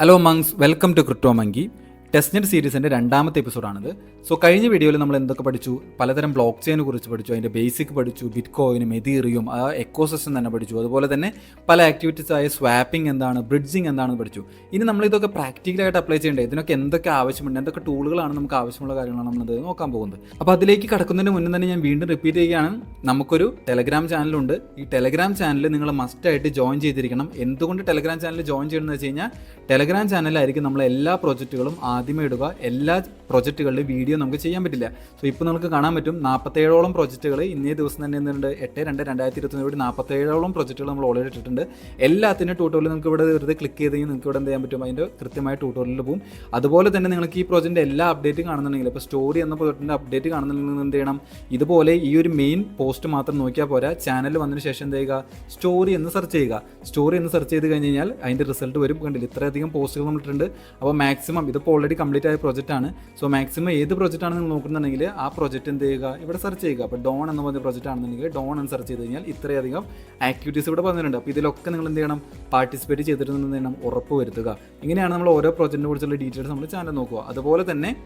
Hello മങ്സ് welcome to crypto monkey testnet സീരീസിന്റെ രണ്ടാമത്തെ എപ്പിസോഡാണിത്. So കഴിഞ്ഞ വീഡിയോയിൽ നമ്മൾ എന്തൊക്കെ പഠിച്ചു? പലതരം ബ്ലോക്ക് ചെയിനെ കുറിച്ച് പഠിച്ചു. അതിന്റെ ബേസിക് പഠിച്ചു. ബിറ്റ് കോയിനും ആ എക്കോസിസ്റ്റം തന്നെ പഠിച്ചു. അതുപോലെ തന്നെ പല ആക്ടിവിറ്റീസ് ആയ സ്വാപ്പിംഗ് എന്താണ് ബ്രിഡ്ജിങ് എന്താണെന്ന് പഠിച്ചു. ഇനി നമ്മൾ ഇതൊക്കെ പ്രാക്ടിക്കലായിട്ട് അപ്ലൈ ചെയ്യേണ്ടത് ഇതിനൊക്കെ എന്തൊക്കെ ആവശ്യമുണ്ട്? എന്തൊക്കെ ടൂളുകളാണ് നമുക്ക് ആവശ്യമുള്ള കാര്യങ്ങളാണ് നമ്മളത് നോക്കാൻ പോകുന്നത്. അപ്പോൾ അതിലേക്ക് കടക്കുന്നതിന് മുന്നേ തന്നെ ഞാൻ വീണ്ടും റിപ്പീറ്റ് ചെയ്യുകയാണ്. നമുക്കൊരു ടെലഗ്രാം ചാനലുണ്ട് ഈ ടെലഗ്രാം ചാനൽ നിങ്ങൾ മസ്റ്റായിട്ട് ജോയിൻ ചെയ്തിരിക്കണം. എന്തുകൊണ്ട് ടെലഗ്രാം ചാനൽ ജോയിൻ ചെയ്യണമെന്ന് വെച്ച് കഴിഞ്ഞാൽ ടെലഗ്രാം ചാനലിലായിരിക്കും നമ്മൾ എല്ലാ പ്രോജക്റ്റുകളും ആദ്യമേ ഇടുക. എല്ലാ പ്രൊജക്റ്റുകളുടെ വീഡിയോ നമുക്ക് ചെയ്യാൻ പറ്റില്ല. സോ ഇപ്പോൾ നമുക്ക് കാണാൻ പറ്റും നാൽപ്പത്തേഴോളം പ്രൊജക്റ്റുകൾ ഇന്നേ ദിവസം തന്നെ എന്തുണ്ട് എട്ട് രണ്ട് രണ്ടായിരത്തി ഇരുപത്തി കൂടി നാൽപ്പത്തേഴോളം പ്രൊജക്റ്റുകൾ നമ്മൾ ഓൾറെഡി ഇട്ടിട്ടുണ്ട്. എല്ലാത്തിന്റെ ട്യൂട്ടോറിയൽ നിങ്ങൾക്ക് ഇവിടെ വെറുതെ ക്ലിക്ക് ചെയ്ത് കഴിഞ്ഞാൽ നിങ്ങൾക്ക് ഇവിടെ എന്ത് ചെയ്യാൻ പറ്റും? അതിന്റെ കൃത്യമായ ട്യൂട്ടോറിയലിൽ പോകും. അതുപോലെ തന്നെ നിങ്ങൾക്ക് ഈ പ്രോജക്റ്റിന്റെ എല്ലാ അപ്ഡേറ്റും കാണുന്നുണ്ടെങ്കിൽ ഇപ്പോൾ സ്റ്റോറി എന്ന പ്രോജക്റ്റിന്റെ അപ്ഡേറ്റ് കാണുന്നുണ്ടെങ്കിൽ എന്ത് ചെയ്യണം? ഇതുപോലെ ഈ ഒരു മെയിൻ പോസ്റ്റ് മാത്രം നോക്കിയാൽ പോരാ. ചാനൽ വന്നതിന് ശേഷം എന്ത് ചെയ്യുക? സ്റ്റോറി എന്ന് സെർച്ച് ചെയ്യുക. സ്റ്റോറി എന്ന് സെർച്ച് ചെയ്ത് കഴിഞ്ഞ് കഴിഞ്ഞാൽ അതിന്റെ റിസൾട്ട് വരും. കണ്ടില്ല? ഇത്രയധികം പോസ്റ്റുകൾ നമ്മളിട്ടുണ്ട് അപ്പോൾ മാക്സിമം ഇതിപ്പോൾ ഓൾറെഡി കംപ്ലീറ്റ് ആയ പ്രോജക്റ്റ് ആണ്. സോ മാക്സിമം ഏത് പ്രോജക്റ്റ് ആണ് നിങ്ങൾ നോക്കുന്നുണ്ടെങ്കിൽ ആ പ്രോജക്റ്റ് എന്ത് ചെയ്യുക? ഇവിടെ സെർച്ച് ചെയ്യുക. അപ്പോൾ ഡോൺ എന്ന് പറഞ്ഞ പ്രോജക്റ്റ് ആണെന്നുണ്ടെങ്കിൽ ഡോൺ എന്ന് സെർച്ച് ചെയ്ത് കഴിഞ്ഞാൽ ഇത്രയധികം ആക്ടിവിറ്റീസ് ഇവിടെ പറഞ്ഞിട്ടുണ്ട്. അപ്പോൾ ഇതിലൊക്കെ നിങ്ങൾ എന്ത് ചെയ്യണം? പാർട്ടിസിപ്പേറ്റ് ചെയ്തിട്ടുണ്ടെന്ന് ചെയ്യണം? ഉറപ്പ് വരുത്തുക. ഇങ്ങനെയാണ് നമ്മൾ ഓരോ പ്രോജക്റ്റിനെ കുറിച്ചുള്ള ഡീറ്റെയിൽസ് നമ്മൾ ചാനൽ നോക്കുക. അതുപോലെ തന്നെ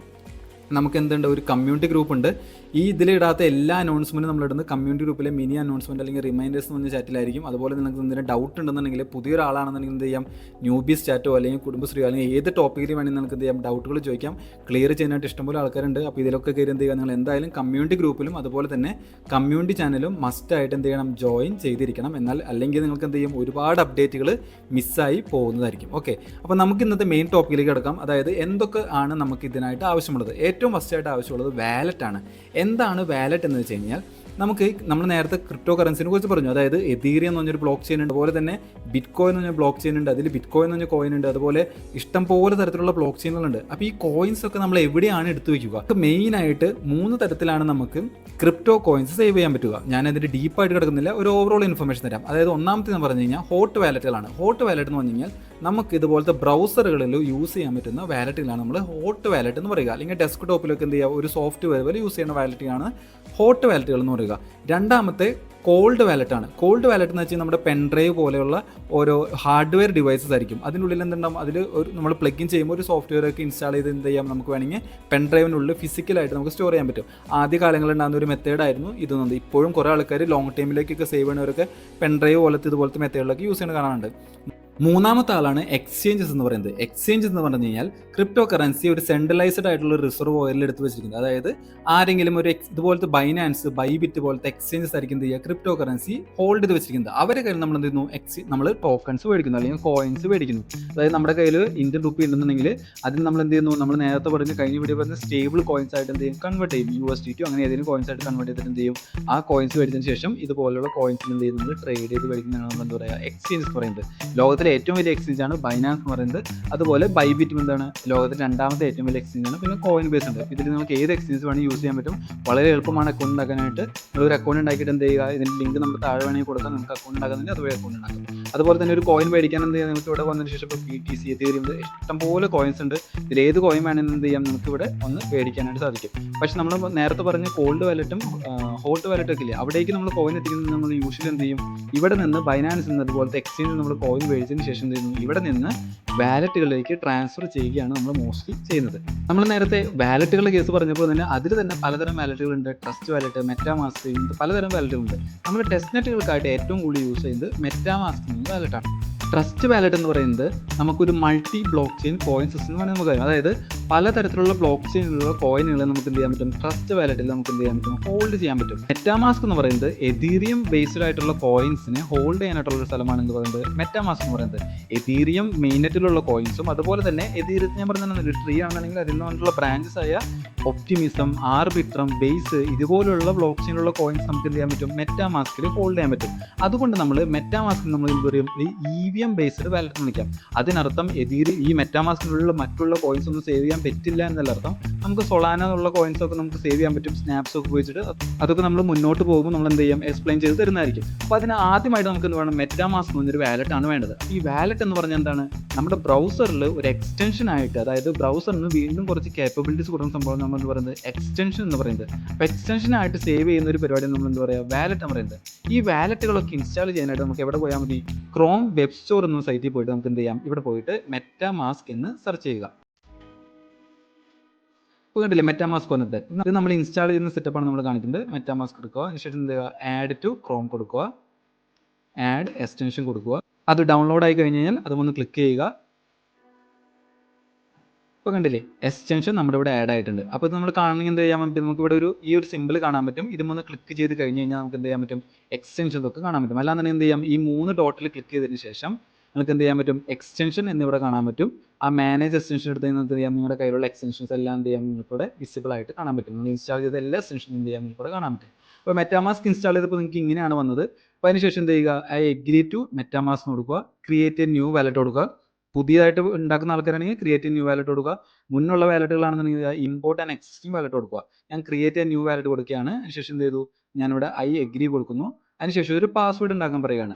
നമുക്ക് എന്തുണ്ട്? ഒരു കമ്മ്യൂണിറ്റി ഗ്രൂപ്പ് ഉണ്ട്. ഈ ഇതിലിടാത്ത എല്ലാ അനൗൺസ്മെന്റും നമ്മൾ നമ്മളിടുന്നത് കമ്മ്യൂണിറ്റി ഗ്രൂപ്പിലെ മിനി അനൗൺസ്മെന്റ് അല്ലെങ്കിൽ റിമൈൻഡേഴ്സ് എന്ന് പറഞ്ഞ ചാറ്റിലായിരിക്കും അതുപോലെ നിങ്ങൾക്ക് എന്തെങ്കിലും ഡൗട്ട് ഉണ്ടെന്നുണ്ടെങ്കിൽ പുതിയൊരാളാണെന്നുണ്ടെങ്കിൽ എന്ത് ചെയ്യാം? ന്യൂബീസ് ചാറ്റോ അല്ലെങ്കിൽ കുടുംബശ്രീയോ അല്ലെങ്കിൽ ഏത് ടോപ്പിക്കിൽ വേണമെങ്കിൽ നിങ്ങൾക്ക് എന്ത് ചെയ്യാം? ഡൗട്ടുകൾ ചോദിക്കാം. ക്ലിയർ ചെയ്യാനായിട്ട് ഇഷ്ടംപോലെ ആൾക്കാരുണ്ട്. അപ്പോൾ ഇതിലൊക്കെ കയറി എന്ത് ചെയ്യുക? നിങ്ങൾ എന്തായാലും കമ്മ്യൂണിറ്റി ഗ്രൂപ്പിലും അതുപോലെ തന്നെ കമ്മ്യൂണിറ്റി ചാനലും മസ്റ്റായിട്ട് എന്ത് ചെയ്യണം? ജോയിൻ ചെയ്തിരിക്കണം. എന്നാൽ അല്ലെങ്കിൽ നിങ്ങൾക്ക് എന്ത് ചെയ്യും? ഒരുപാട് അപ്ഡേറ്റുകൾ മിസ്സായി പോകുന്നതായിരിക്കും. ഓക്കെ അപ്പോൾ നമുക്ക് ഇന്നത്തെ മെയിൻ ടോപ്പിക്കിലേക്ക് കിടക്കാം. അതായത് എന്തൊക്കെ ആണ് നമുക്ക് ഇതിനായിട്ട് ആവശ്യമുള്ളത്? ഏറ്റവും ഫസ്റ്റായിട്ട് ആവശ്യമുള്ളത് വാലറ്റ് ആണ്. എന്താണ് വാലറ്റ് എന്ന് വെച്ച് കഴിഞ്ഞാൽ നമുക്ക് നമ്മൾ നേരത്തെ ക്രിപ്റ്റോ കറൻസിനെ കുറിച്ച് പറഞ്ഞു. അതായത് എതീറിയം എന്ന് പറഞ്ഞൊരു ബ്ലോക്ക് ചെയിൻ ഉണ്ട്. അതുപോലെ തന്നെ ബിറ്റ് കോയിൻ എന്ന് പറഞ്ഞ ബ്ലോക്ക് ചെയിൻ ഉണ്ട്. അതിൽ ബിറ്റ് കോയിൻ എന്ന് പറഞ്ഞ കോയിൻ ഉണ്ട്. അതുപോലെ ഇഷ്ടം പോലെ തരത്തിലുള്ള ബ്ലോക്ക് ചെയിനുകളുണ്ട് അപ്പോൾ ഈ കോയിൻസ് ഒക്കെ നമ്മൾ എവിടെയാണ് എടുത്തു വയ്ക്കുക മെയിൻ ആയിട്ട് മൂന്ന് തരത്തിലാണ് നമുക്ക് ക്രിപ്റ്റോ കോയിൻസ് സേവ് ചെയ്യാൻ പറ്റുക. ഞാൻ അതിന്റെ ഡീപ്പായിട്ട് കിടക്കുന്നില്ല. ഒരു ഓവറോൾ ഇൻഫർമേഷൻ തരാം. അതായത് ഒന്നാമത്തെ എന്ന് പറഞ്ഞു കഴിഞ്ഞാൽ ഹോട്ട് വാലറ്റുകളാണ് ഹോട്ട് വാലറ്റ് എന്ന് പറഞ്ഞു കഴിഞ്ഞാൽ നമുക്ക് ഇതുപോലത്തെ ബ്രൗസറുകളിൽ യൂസ് ചെയ്യാൻ പറ്റുന്ന വാലറ്റുകളാണ് നമ്മൾ ഹോട്ട് വാലറ്റ് എന്ന് പറയുക. അല്ലെങ്കിൽ ഡെസ്ക് ടോപ്പിലൊക്കെ എന്ത് ചെയ്യുക? ഒരു സോഫ്റ്റ്വെയർ പോലെ യൂസ് ചെയ്യുന്ന വാലറ്റുകളാണ് ഹോട്ട് വാലറ്റുകൾ എന്ന് പറയുക. രണ്ടാമത്തെ കോൾഡ് വാലറ്റ് ആണ്. കോൾഡ് വാലറ്റ് എന്ന് വെച്ചാൽ നമ്മുടെ പെൻ ഡ്രൈവ് പോലെയുള്ള ഓരോ ഹാർഡ്വെയർ ഡിവൈസസ് ആയിരിക്കും. അതിനുള്ളിൽ എന്തുണ്ടാവും? അതിൽ ഒരു നമ്മൾ പ്ലഗിൻ ചെയ്യുമ്പോൾ ഒരു സോഫ്റ്റ്വെയർ ഒക്കെ ഇൻസ്റ്റാൾ ചെയ്ത് എന്ത് ചെയ്യാം? നമുക്ക് വേണമെങ്കിൽ പെൻ ഡ്രൈവിനുള്ളിൽ ഫിസിക്കലായിട്ട് നമുക്ക് സ്റ്റോർ ചെയ്യാൻ പറ്റും. ആദ്യ കാലങ്ങളിൽ ഉണ്ടാകുന്ന ഒരു മെത്തേഡായിരുന്നു ഇതൊന്നും ഇപ്പോഴും കുറേ ആൾക്കാർ ലോങ് ടൈമിലേക്കൊക്കെ സേവ് ചെയ്യുന്നവരൊക്കെ പെൻഡ്രൈവ് പോലത്തെ ഇതുപോലത്തെ മെത്തേഡിലൊക്കെ യൂസ് ചെയ്യുന്ന കാണാറുണ്ട്. മൂന്നാമത്തെ ആളാണ് എക്സ്ചേഞ്ചസ് എന്ന് പറയുന്നത്. എക്സ്ചേഞ്ചസ് എന്ന് പറഞ്ഞു കഴിഞ്ഞാൽ ക്രിപ്റ്റോ കറൻസി ഒരു സെൻട്രലൈസ്ഡ് ആയിട്ടുള്ള റിസർവ് ഓയിലിൽ എടുത്ത് വെച്ചിരിക്കുന്നത്. അതായത് ആരെങ്കിലും ഒരു ഇതുപോലത്തെ ബൈനാൻസ് ബൈബിറ്റ് പോലത്തെ എക്സ്ചേഞ്ചസ് ആയിരിക്കും ചെയ്യുക? ക്രിപ്റ്റോ കറൻസി ഹോൾഡ് ചെയ്ത് വെച്ചിരിക്കുന്നത്. അവരെ കയ്യിൽ നമ്മൾ എന്ത് ചെയ്യുന്നു? എക്സ് നമ്മൾ ടോക്കൺസ് മേടിക്കുന്നു അല്ലെങ്കിൽ കോയിൻസ് മേടിക്കുന്നു. അതായത് നമ്മുടെ കയ്യിൽ ഇന്ത്യൻ റുപ്പി ഉണ്ടെന്നുണ്ടെങ്കിൽ അതിന് നമ്മൾ എന്ത് ചെയ്യുന്നു? നമ്മൾ നേരത്തെ പറഞ്ഞ് കഴിഞ്ഞ വീഡിയോ പറഞ്ഞ സ്റ്റേബിൾ കോയിൻസ് ആയിട്ട് എന്ത് ചെയ്യും? കൺവേർട്ട് ചെയ്യും. യു എസ് ഡി ടു അങ്ങനെ ഏതെങ്കിലും കോയിൻസ് ആയിട്ട് കൺവേർട്ട് ചെയ്തിട്ട് എന്ത് ചെയ്യും? ആ കോയിൻസ് മേടിച്ചതിന് ശേഷം ഇതുപോലുള്ള കോയിൻസിൽ എന്ത് ചെയ്യും നമ്മൾ ട്രേഡ് ചെയ്ത് മേടിക്കുന്നതാണ് നമ്മൾ എന്താ പറയുക? എക്സ്ചേഞ്ച് പറയുന്നത്. പറയുന്നത് ലോകത്തിലെ ഏറ്റവും വലിയ എക്സ്ചേഞ്ച് ആണ് ബൈനാൻസ് എന്ന് പറയുന്നത്. അതുപോലെ ബൈബിറ്റും എന്താണ്? ലോകത്തിലെ രണ്ടാമത്തെ ഏറ്റവും വലിയ എക്സ്ചേഞ്ച് ആണ്. പിന്നെ കോയിൻ ബേസ് ഉണ്ട്. ഇതിൽ നമുക്ക് ഏത് എക്സ്ചേഞ്ച് വേണമെങ്കിൽ യൂസ് ചെയ്യാൻ പറ്റും. വളരെ എളുപ്പമാണ് അക്കൗണ്ട് ഉണ്ടാക്കാനായിട്ട്. നിങ്ങൾ ഒരു അക്കൗണ്ട് ഉണ്ടാക്കിയിട്ട് എന്ത് ചെയ്യുക? ഇതിന്റെ ലിങ്ക് നമ്മൾ താഴെ വേണമെങ്കിൽ കൊടുക്കാം. നിങ്ങൾക്ക് അക്കൗണ്ട് ഉണ്ടാക്കുന്നുണ്ടെങ്കിൽ അതുവഴി അക്കൗണ്ട് ഉണ്ടാക്കാം. അതുപോലെ തന്നെ ഒരു കോയിൻ മേടിക്കാൻ എന്ത് ചെയ്യാം? നിങ്ങൾക്ക് ഇവിടെ വന്നതിന് ശേഷം ഇപ്പോൾ പി ടി സി എത്തിയും ഇഷ്ടംപോലെ കോയിൻസ് ഉണ്ട്. ഇതിൽ ഏത് കോയിൻ വേണമെങ്കിൽ എന്ത് ചെയ്യാം? നമുക്ക് ഇവിടെ ഒന്ന് മേടിക്കാനായിട്ട് സാധിക്കും. പക്ഷെ നമ്മൾ നേരത്തെ പറഞ്ഞ കോൾഡ് വാലറ്റും ഹോട്ട് വാലറ്റും ഒക്കെ ഇല്ലേ? അവിടേക്ക് നമ്മൾ കോയിൻ എത്തിക്കുന്നത് നമ്മൾ യൂഷ്വലി എന്ത് ചെയ്യും? ഇവിടെ നിന്ന് ബൈനാൻസ് നിന്ന് അതുപോലത്തെ എക്സ്ചേഞ്ചിൽ നമ്മൾ കോയിൻ എന്ത് ഇവിടെ നിന്ന് വാലറ്റുകളിലേക്ക് ട്രാൻസ്ഫർ ചെയ്യുകയാണ് നമ്മൾ മോസ്റ്റ്ലി ചെയ്യുന്നത്. നമ്മൾ നേരത്തെ വാലറ്റുകളുടെ കേസ് പറഞ്ഞപ്പോൾ തന്നെ അതിൽ തന്നെ പലതരം വാലറ്റുകളുണ്ട്. ട്രസ്റ്റ് വാലറ്റ് മെറ്റാമാസ്ക് പലതരം വാലറ്റുകളുണ്ട്. നമ്മൾ ടെസ്റ്റ് നെറ്റുകൾക്കായിട്ട് ഏറ്റവും കൂടുതൽ യൂസ് ചെയ്യുന്നത് മെറ്റാമാസ്ക് എന്ന വാലറ്റാണ് ട്രസ്റ്റ് വാലറ്റ് എന്ന് പറയുന്നത് നമുക്കൊരു multi block chain coin system എന്ന് നമുക്ക് അതായത് പലതരത്തിലുള്ള ബ്ലോക്ക് ചെയിനിലുള്ള കോയിനുകൾ നമുക്ക് എന്ത് ചെയ്യാൻ പറ്റും? ട്രസ്റ്റ് വാലറ്റിൽ നമുക്ക് എന്ത് ചെയ്യാൻ പറ്റും? ഹോൾഡ് ചെയ്യാൻ പറ്റും. മെറ്റാമാസ്ക് എന്ന് പറയുന്നത് എതീറിയം ബേസ്ഡ് ആയിട്ടുള്ള കോയിൻസിനെ ഹോൾഡ് ചെയ്യാനായിട്ടുള്ള ഒരു സ്ഥലമാണ് എന്ന് പറയുന്നത്? മെറ്റാമാസ്ക് എന്ന് പറയുന്നത്. എതീറിയം മെയിനെറ്റിലുള്ള കോയിൻസും അതുപോലെ തന്നെ എതീരിയത്തിൽ ഞാൻ പറഞ്ഞ ഒരു ട്രീ ആണെന്നുണ്ടെങ്കിൽ അതിൽ നിന്നുള്ള ബ്രാഞ്ചസ് ആയ ഒപ്റ്റിമിസം ആർബിട്രം ബേസ് ഇതുപോലുള്ള ബ്ലോക്ക് ചെയിനുള്ള കോയിൻസ് നമുക്ക് എന്ത് ചെയ്യാൻ പറ്റും? മെറ്റാമാസ്കിൽ ഹോൾഡ് ചെയ്യാൻ പറ്റും. അതുകൊണ്ട് നമ്മൾ മെറ്റാമാസ്കിൽ നമ്മൾ എന്ത് പറയും? ഈ E V M based wallet എന്ന് വിളിക്കാം. അതിനർത്ഥം എതിര് ഈ മെറ്റാമാസ്കിലുള്ള മറ്റുള്ള കോയിൻസ് ഒന്നും സേവ് ചെയ്യാൻ പറ്റില്ല എന്നുള്ള അർത്ഥം. നമുക്ക് സൊളാന എന്നുള്ള കോയിൻസ് ഒക്കെ നമുക്ക് സേവ് ചെയ്യാൻ പറ്റും. സ്നാപ്സ് ഒക്കെ ഉപയോഗിച്ചിട്ട് അതൊക്കെ നമ്മൾ മുന്നോട്ട് പോകുമ്പോൾ നമ്മൾ എന്ത് ചെയ്യാം? എക്സ്പ്ലെയിൻ ചെയ്ത് തരുന്നതായിരിക്കും. അപ്പോൾ അതിന് ആദ്യമായിട്ട് നമുക്ക് എന്ത് വേണം? മെറ്റാമാസ്ക് എന്നൊരു വാലറ്റ് ആണ് വേണ്ടത്. ഈ വാലറ്റ് എന്ന് പറഞ്ഞാൽ എന്താണ്? നമ്മുടെ നമ്മുടെ ബ്രൗസറിൽ ഒരു എക്സ്റ്റൻഷൻ ആയിട്ട് അതായത് ബ്രൗസറിന് വീണ്ടും കുറച്ച് കേപ്പബിലിറ്റീസ് കൊടുക്കുന്ന സംഭവം നമ്മൾ എന്ന് പറയുന്നത്? എക്സ്റ്റൻഷൻ എന്ന് പറയുന്നത്. അപ്പോൾ എക്സ്റ്റൻഷൻ ആയിട്ട് സേവ് ചെയ്യുന്ന ഒരു പരിപാടി നമ്മൾ എന്താ പറയുക വാലറ്റ് എന്ന് പറയുന്നത്. ഈ വാലറ്റുകളൊക്കെ ഇൻസ്റ്റാൾ ചെയ്യാനായിട്ട് നമുക്ക് എവിടെ പോയാൽ മതി? ക്രോം വെബ് സ്റ്റോർ എന്ന സൈറ്റിൽ പോയിട്ട് നമുക്ക് എന്ത് ചെയ്യാം? ഇവിടെ പോയിട്ട് മെറ്റാ മാസ്ക് എന്ന് സെർച്ച് ചെയ്യുക. ഇപ്പോൾ കണ്ടില്ലേ മെറ്റാ മാസ്ക് വന്നിട്ട് ഇത് നമ്മൾ ഇൻസ്റ്റാൾ ചെയ്യുന്ന സെറ്റപ്പാണ് നമ്മൾ കാണിക്കുന്നത്. മെറ്റാ മാസ്ക് കൊടുക്കുക അതിനുശേഷം എന്ത് ചെയ്യുക? ആഡ് ടു ക്രോം കൊടുക്കുക. ആഡ് എക്സ്റ്റൻഷൻ കൊടുക്കുക. അത് ഡൗൺലോഡ് ആയി കഴിഞ്ഞ് കഴിഞ്ഞാൽ അത് ഒന്ന് ക്ലിക്ക് ചെയ്യുക. ഇപ്പോൾ കണ്ടില്ലേ എക്സ്റ്റൻഷൻ നമ്മുടെ ഇവിടെ ആഡ് ആയിട്ടുണ്ട്. അപ്പോൾ ഇത് നമ്മൾ കാണണമെങ്കിൽ എന്ത് ചെയ്യാൻ പറ്റും? നമുക്ക് ഇവിടെ ഒരു ഈ ഒരു സിമ്പിൾ കാണാൻ പറ്റും. ഇതുമൊന്ന് ക്ലിക്ക് ചെയ്ത് കഴിഞ്ഞ് കഴിഞ്ഞാൽ നമുക്ക് എന്ത് ചെയ്യാൻ പറ്റും? എക്സ്റ്റൻഷൻ ഒക്കെ കാണാൻ പറ്റും. അല്ലാന്നുണ്ടെങ്കിൽ എന്ത് ചെയ്യാം? ഈ മൂന്ന് ഡോട്ടിൽ ക്ലിക്ക് ചെയ്തതിന് ശേഷം നിങ്ങൾക്ക് എന്ത് ചെയ്യാൻ പറ്റും? എക്സ്റ്റൻഷൻ എന്നിവിടെ കാണാൻ പറ്റും. ആ മാനേജ് എക്സ്റ്റൻഷൻ എടുത്ത് എന്ത് ചെയ്യാം? നിങ്ങളുടെ കയ്യിലുള്ള എക്സ്റ്റൻഷൻസ് എല്ലാം എന്ത് ചെയ്യാം? നിങ്ങൾക്ക് ഇവിടെ വിസിബിൾ ആയിട്ട് കാണാൻ പറ്റും. നിങ്ങൾ ഇൻസ്റ്റാൾ ചെയ്ത എല്ലാ എക്സ്റ്റൻഷനും എന്ത് ചെയ്യാം? നിങ്ങൾക്ക് ഇവിടെ കാണാൻ പറ്റും. അപ്പോൾ മെറ്റാമാസ്ക് ഇൻസ്റ്റാൾ ചെയ്തപ്പോൾ നിങ്ങൾക്ക് ഇങ്ങനെയാണ് വന്നത്. അപ്പോൾ അതിനുശേഷം എന്ത് ചെയ്യുക? ഐ എഗ്രി ടു മെറ്റാമാസ്ക് കൊടുക്കുക. ക്രിയേറ്റ് എ ന്യൂ വാലറ്റ് കൊടുക്കുക. പുതിയതായിട്ട് ഉണ്ടാക്കുന്ന ആൾക്കാരാണെങ്കിൽ ക്രിയേറ്റ് ന്യൂ വാലറ്റ് കൊടുക്കുക. മുന്നുള്ള വാലറ്റുകളാണെന്നുണ്ടെങ്കിൽ ഇമ്പോർട്ട് ആൻഡ് എക്സിസ്റ്റിംഗ് വാലറ്റ് കൊടുക്കുക. ഞാൻ ക്രിയേറ്റ് ന്യൂ വാലറ്റ് കൊടുക്കുകയാണ്. അതിനുശേഷം എന്ത് ചെയ്തു? ഞാനിവിടെ ഐ എഗ്രി കൊടുക്കുന്നു. അതിനുശേഷം ഒരു പാസ്വേഡ് ഉണ്ടാക്കാൻ പറയുകയാണ്.